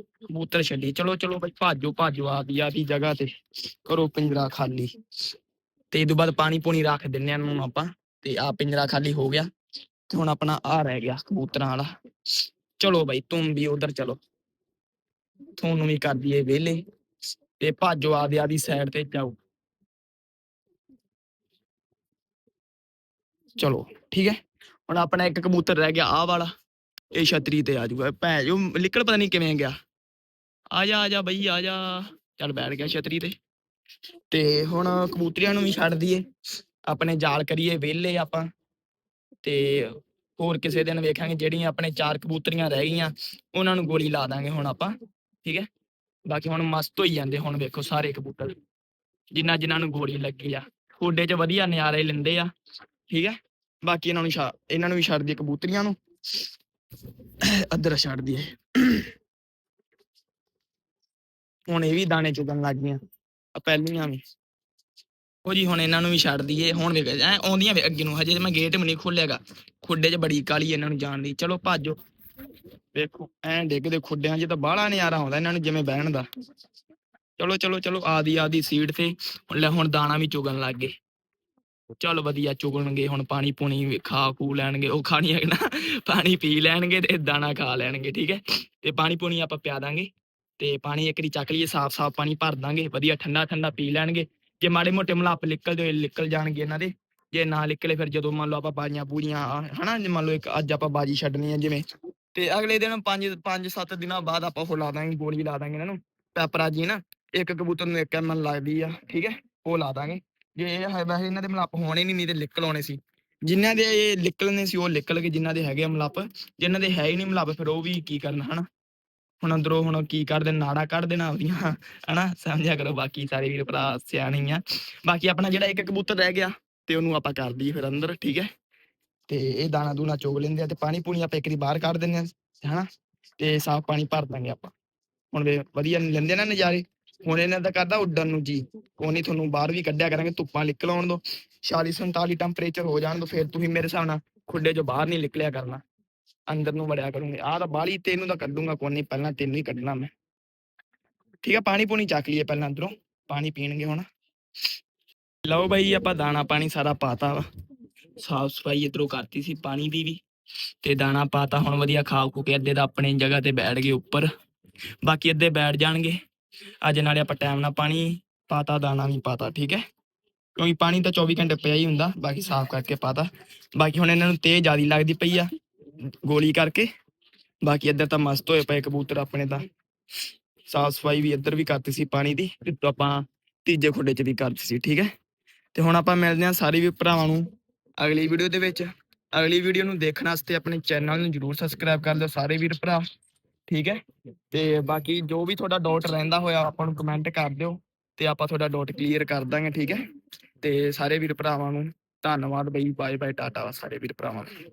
ਕਬੂਤਰ ਛੱਡੀ, ਚਲੋ ਚਲੋ ਬਈ, ਭਾਜੋ ਭਾਜੋ ਆ ਦੀ ਆ ਦੀ ਜਗ੍ਹਾ ਤੇ, ਕਰੋ ਪਿੰਜਰਾ ਖਾਲੀ। ਤੇ ਇਹ ਤੋਂ ਬਾਅਦ ਪਾਣੀ ਪੂਣੀ ਰੱਖ ਦਿੰਨੇ ਆ ਇਹਨਾਂ ਨੂੰ ਆਪਾਂ, ਤੇ ਆ ਪਿੰਜਰਾ ਖਾਲੀ ਹੋ ਗਿਆ। ਤੇ ਹੁਣ ਆਪਣਾ ਆ ਰਹਿ ਗਿਆ ਕਬੂਤਰਾਂ ਵਾਲਾ। ਚਲੋ ਬਈ, ਤੁਮ ਵੀ ਉਧਰ ਚਲੋ। ਤੁਹਾਨੂੰ ਵੀ ਕਰ ਦਈਏ ਵਿਹਲੇ ਤੇ ਭਾਜੋ ਆਦੀ ਆਦੀ ਸਾਈਡ ਤੇ ਜਾਓ। ਚਲੋ, ਠੀਕ ਹੈ? ਹੁਣ ਆਪਣਾ ਇੱਕ ਕਬੂਤਰ ਰਹਿ ਗਿਆ ਆਹ ਵਾਲਾ, ਇਹ ਛਤਰੀ ਤੇ ਆ ਜਾਊਗਾ। ਭੈ ਜੋ ਨਿਕਲ ਪਤਾ ਨਹੀਂ ਕਿਵੇਂ ਗਿਆ। ਆ ਜਾ ਆ ਜਾ ਬਈ, ਆ ਜਾ। ਚੱਲ ਬੈਠ ਗਿਆ ਛਤਰੀ ਤੇ। ਤੇ ਹੁਣ ਕਬੂਤਰੀਆਂ ਨੂੰ ਵੀ ਛੱਡ ਦਈਏ। ਆਪਣੇ ਜਾਲ ਕਰੀਏ ਵਿਹਲੇ ਆਪਾਂ। ਤੇ ਹੋਰ ਕਿਸੇ ਦਿਨ ਵੇਖਾਂਗੇ ਜਿਹੜੀਆਂ ਆਪਣੇ ਚਾਰ ਕਬੂਤਰੀਆਂ ਰਹਿ ਗਈਆਂ, ਉਹਨਾਂ ਨੂੰ ਗੋਲੀ ਲਾ ਦਾਂਗੇ ਹੁਣ ਆਪਾਂ, ਠੀਕ ਹੈ? ਬਾਕੀ ਹੁਣ ਮਸਤ ਹੋਈ ਜਾਂਦੇ ਹੁਣ ਵੇਖੋ ਸਾਰੇ ਕਬੂਤਰ, ਜਿੰਨਾ ਜਿਨ੍ਹਾਂ ਨੂੰ ਗੋਲੀ ਲੱਗੀ ਆ। ਖੋਡੇ 'ਚ ਵਧੀਆ ਨਿਆਰੇ ਲੈਂਦੇ ਆ, ਠੀਕ ਹੈ? ਬਾਕੀ ਇਹਨਾਂ ਨੂੰ ਛਾ- ਇਹਨਾਂ ਨੂੰ ਵੀ ਛੱਡ ਦਈਏ ਕਬੂਤਰੀਆਂ ਨੂੰ। ਅੱਧਰ ਛੱਡ ਦਈਏ। ਹੁਣ ਇਹ ਵੀ ਦਾਣੇ ਚੁਗਣ ਲੱਗ ਗਈਆਂ ਪਹਿਲੀਆਂ ਵੀ। ਉਹ ਜੀ ਹੁਣ ਇਹਨਾਂ ਨੂੰ ਵੀ ਛੱਡ ਦਈਏ, ਹੁਣ ਵੇਖ ਐ ਆਉਂਦੀਆਂ ਵੇ ਅੱਗੇ ਨੂੰ, ਹਜੇ ਮੈਂ ਗੇਟ ਵੀ ਨਹੀਂ ਖੋਲਿਆਗਾ ਖੁੱਡੇ 'ਚ ਬੜੀ ਕਾਲੀ ਇਹਨਾਂ ਨੂੰ ਜਾਣ ਦੀ। ਚਲੋ ਭਾਜੋ। ਵੇਖੋ, ਐਂ ਡਿੱਗਦੇ ਖੁੱਡਿਆਂ 'ਚ ਤਾਂ ਬਾਹਲਾ ਨਜ਼ਾਰਾ ਆਉਂਦਾ ਇਹਨਾਂ ਨੂੰ ਜਿਵੇਂ ਬਹਿਣ ਦਾ। ਚਲੋ ਚਲੋ ਚਲੋ, ਆਦੀ ਆਦੀ ਸੀਟ ਤੇ। ਹੁਣ ਲੈ, ਹੁਣ ਦਾਣਾ ਵੀ ਚੁਗਣ ਲੱਗ ਗਏ। ਚਲ ਵਧੀਆ ਚੁਗਣਗੇ, ਹੁਣ ਪਾਣੀ ਪੂਣੀ ਖਾ ਖੂ ਲੈਣਗੇ। ਉਹ ਖਾਣੀ ਹੈ ਨਾ, ਪਾਣੀ ਪੀ ਲੈਣਗੇ ਤੇ ਦਾਣਾ ਖਾ ਲੈਣਗੇ, ਠੀਕ ਹੈ? ਤੇ ਪਾਣੀ ਪੂਣੀ ਆਪਾਂ ਪਿਆ ਦਾਂਗੇ। ਤੇ ਪਾਣੀ ਇੱਕ ਵਾਰੀ ਚੱਕ ਲਈਏ ਸਾਫ਼ ਸਾਫ਼ ਪਾਣੀ ਭਰ ਦਾਂਗੇ। ਵਧੀਆ ਠੰਡਾ ਠੰਡਾ ਪੀ ਲੈਣਗੇ। ਜੇ ਮਾੜੇ ਮੋਟੇ ਮਲਾਪ ਨਿਕਲਦੇ ਹੋਏ ਨਿਕਲ ਜਾਣਗੇ ਇਹਨਾਂ ਦੇ, ਜੇ ਨਾ ਨਿਕਲੇ ਫਿਰ ਜਦੋਂ ਮੰਨ ਲਓ ਆਪਾਂ ਬਾਜੀਆਂ ਪੂਰੀਆਂ ਹਨਾ, ਜੇ ਮੰਨ ਲਓ ਇੱਕ ਅੱਜ ਆਪਾਂ ਬਾਜੀ ਛੱਡਣੀ ਹੈ ਜਿਵੇਂ, ਤੇ ਅਗਲੇ ਦਿਨ 5 5 7 ਦਿਨਾਂ ਬਾਅਦ ਆਪਾਂ ਉਹ ਲਾ ਦਾਂਗੇ, ਗੋਲੀ ਲਾ ਦਾਂਗੇ ਇਹਨਾਂ ਨੂੰ ਪੈਪਰਾਜੀ ਨਾ ਇੱਕ ਕਬੂਤਰ ਨੂੰ ਇੱਕ ਐਮਐਲ ਲੱਗਦੀ ਆ, ਠੀਕ ਹੈ, ਉਹ ਲਾ ਦਾਂਗੇ, ਜੇ ਇਹ ਵੈਸੇ ਇਹਨਾਂ ਦੇ ਮਲੱਪ ਹੋਣੇ ਨਹੀਂ ਨਹੀਂ ਤੇ ਨਿਕਲ ਆਉਣੇ ਸੀ, ਜਿਨ੍ਹਾਂ ਦੇ ਇਹ ਨਿਕਲਣੇ ਸੀ ਉਹ ਨਿਕਲ ਗਏ, ਜਿਨ੍ਹਾਂ ਦੇ ਹੈਗੇ ਆ ਮਲੱਪ, ਜਿਨ੍ਹਾਂ ਦੇ ਹੈ ਹੀ ਨਹੀਂ ਮਲੱਪ, ਫਿਰ ਉਹ ਵੀ ਕੀ ਕਰਨਾ, ਹਨਾ ਹੁਣ ਅੰਦਰੋਂ ਹੁਣ ਕੀ ਕਰਦੇ ਨਾੜਾ ਕੱਢ ਦੇਣਾ ਆਪਦੀਆਂ ਹਨਾ? ਸਮਝਿਆ ਕਰੋ, ਬਾਕੀ ਸਾਰੇ ਵੀਰ ਭਰਾ ਸਿਆਣੇ ਆ। ਬਾਕੀ ਆਪਣਾ ਜਿਹੜਾ ਇੱਕ ਕਬੂਤਰ ਰਹਿ ਗਿਆ, ਤੇ ਉਹਨੂੰ ਆਪਾਂ ਕਰ ਦਈਏ ਫਿਰ ਅੰਦਰ, ਠੀਕ ਹੈ? ਤੇ ਇਹ ਦਾਣਾ ਦੂਣਾ ਚੋਗ ਲੈਂਦੇ ਆ ਤੇ ਪਾਣੀ ਪੂਣੀ ਆਪਾਂ ਇੱਕ ਵਾਰੀ ਬਾਹਰ ਕੱਢ ਦਿੰਦੇ ਆ, ਹਨਾ? ਤੇ ਸਾਫ਼ ਪਾਣੀ ਭਰ ਦਾਂਗੇ ਆਪਾਂ। ਹੁਣ ਵੇ ਵਧੀਆ ਲੈਂਦੇ ਨਾ ਨਜ਼ਾਰੇ। ਹੁਣ ਇਹਨਾਂ ਦਾ ਕਰਦਾ ਉੱਡਣ ਨੂੰ ਜੀ? ਕੋਈ ਨਹੀਂ ਤੁਹਾਨੂੰ ਬਾਹਰ ਵੀ ਕੱਢਿਆ ਕਰਾਂਗੇ, ਧੁੱਪਾਂ ਨਿਕਲ ਆਉਣ ਦੋ। 40 47 ਟੈਂਪਰੇਚਰ ਹੋ ਜਾਣ ਦੋ, ਫਿਰ ਤੁਸੀਂ ਮੇਰੇ ਹਿਸਾਬ ਨਾਲ ਖੁੱਡੇ ਚੋਂ ਬਾਹਰ ਨਹੀਂ ਨਿਕਲਿਆ ਕਰਨਾ। ਅੰਦਰ ਨੂੰ ਵੜਿਆ ਕਰੂੰਗੇ। ਆਹ ਤਾਂ ਬਾਹਲੀ ਤੈਨੂੰ ਤਾਂ ਕੱਢੂੰਗਾ, ਕੋਈ ਨਹੀਂ ਪਹਿਲਾਂ ਤੈਨੂੰ ਹੀ ਕੱਢਣਾ ਮੈਂ। ਠੀਕ ਆ, ਪਾਣੀ ਪੂਣੀ ਚੱਕ ਲਈਏ ਪਹਿਲਾਂ ਅੰਦਰੋਂ, ਪਾਣੀ ਪੀਣਗੇ ਹੁਣ। ਲਓ ਬਾਈ, ਆਪਾਂ ਦਾਣਾ ਪਾਣੀ ਸਾਰਾ ਪਾਤਾ ਵਾ। ਸਾਫ਼ ਸਫ਼ਾਈ ਇਧਰੋਂ ਕਰਤੀ ਸੀ ਪਾਣੀ ਦੀ ਵੀ। ਤੇ ਦਾਣਾ ਪਾਤਾ, ਹੁਣ ਵਧੀਆ ਖਾ ਖੂ ਕੇ ਅੱਧੇ ਤਾਂ ਆਪਣੀ ਜਗ੍ਹਾ ਤੇ ਬੈਠ ਗਏ ਉੱਪਰ। ਬਾਕੀ ਅੱਧੇ ਬੈਠ ਜਾਣਗੇ। ਅੱਜ ਨਾਲੇ ਆਪਾਂ ਟਾਈਮ ਨਾਲ ਪਾਣੀ ਪਾਤਾ, ਦਾਣਾ ਵੀ ਪਾਤਾ, ਠੀਕ ਹੈ? ਕਿਉਂਕਿ ਪਾਣੀ ਤਾਂ 24 ਘੰਟੇ ਪਿਆ ਹੀ ਹੁੰਦਾ, ਬਾਕੀ ਸਾਫ਼ ਕਰਕੇ ਪਾਤਾ। ਬਾਕੀ ਹੁਣ ਇਹਨਾਂ ਨੂੰ ਤੇਜ਼ ਜ਼ਿਆਦੀ ਲੱਗਦੀ ਪਈ ਆ। ਗੋਲੀ ਕਰਕੇ। ਬਾਕੀ ਇੱਧਰ ਤਾਂ ਮਸਤ ਹੋਏ ਪਏ ਕਬੂਤਰ ਆਪਣੇ ਤਾਂ। ਸਾਫ਼ ਸਫ਼ਾਈ ਵੀ ਇੱਧਰ ਵੀ ਕਰਤੀ ਸੀ ਪਾਣੀ ਦੀ, ਤੇ ਆਪਾਂ ਤੀਜੇ ਖੁੱਡੇ 'ਚ ਵੀ ਕਰਤੀ ਸੀ, ਠੀਕ ਹੈ। ਤੇ ਹੁਣ ਆਪਾਂ ਮਿਲਦੇ ਹਾਂ ਸਾਰੇ ਵੀ ਭਰਾਵਾਂ ਨੂੰ ਅਗਲੀ ਵੀਡੀਓ ਦੇ ਵਿੱਚ। ਅਗਲੀ ਵੀਡੀਓ ਨੂੰ ਦੇਖਣ ਵਾਸਤੇ ਆਪਣੇ ਚੈਨਲ ਨੂੰ ਜਰੂਰ ਸਬਸਕ੍ਰਾਈਬ ਕਰ ਲਿਓ ਸਾਰੇ ਵੀਰ ਭਰਾ, ਠੀਕ ਹੈ। ਤੇ ਬਾਕੀ ਜੋ ਵੀ ਤੁਹਾਡਾ ਡਾਊਟ ਰਹਿੰਦਾ ਹੋਇਆ ਆਪਾਂ ਨੂੰ ਕਮੈਂਟ ਕਰ ਦਿਓ, ਤੇ ਆਪਾਂ ਤੁਹਾਡਾ ਡਾਊਟ ਕਲੀਅਰ ਕਰ ਦਾਂਗੇ, ਠੀਕ ਹੈ। ਤੇ ਸਾਰੇ ਵੀਰ ਭਰਾਵਾਂ ਨੂੰ ਧੰਨਵਾਦ ਬਈ ਬਾਏ ਬਾਏ ਟਾਟਾ, ਸਾਰੇ ਵੀਰ ਭਰਾਵਾਂ ਨੂੰ।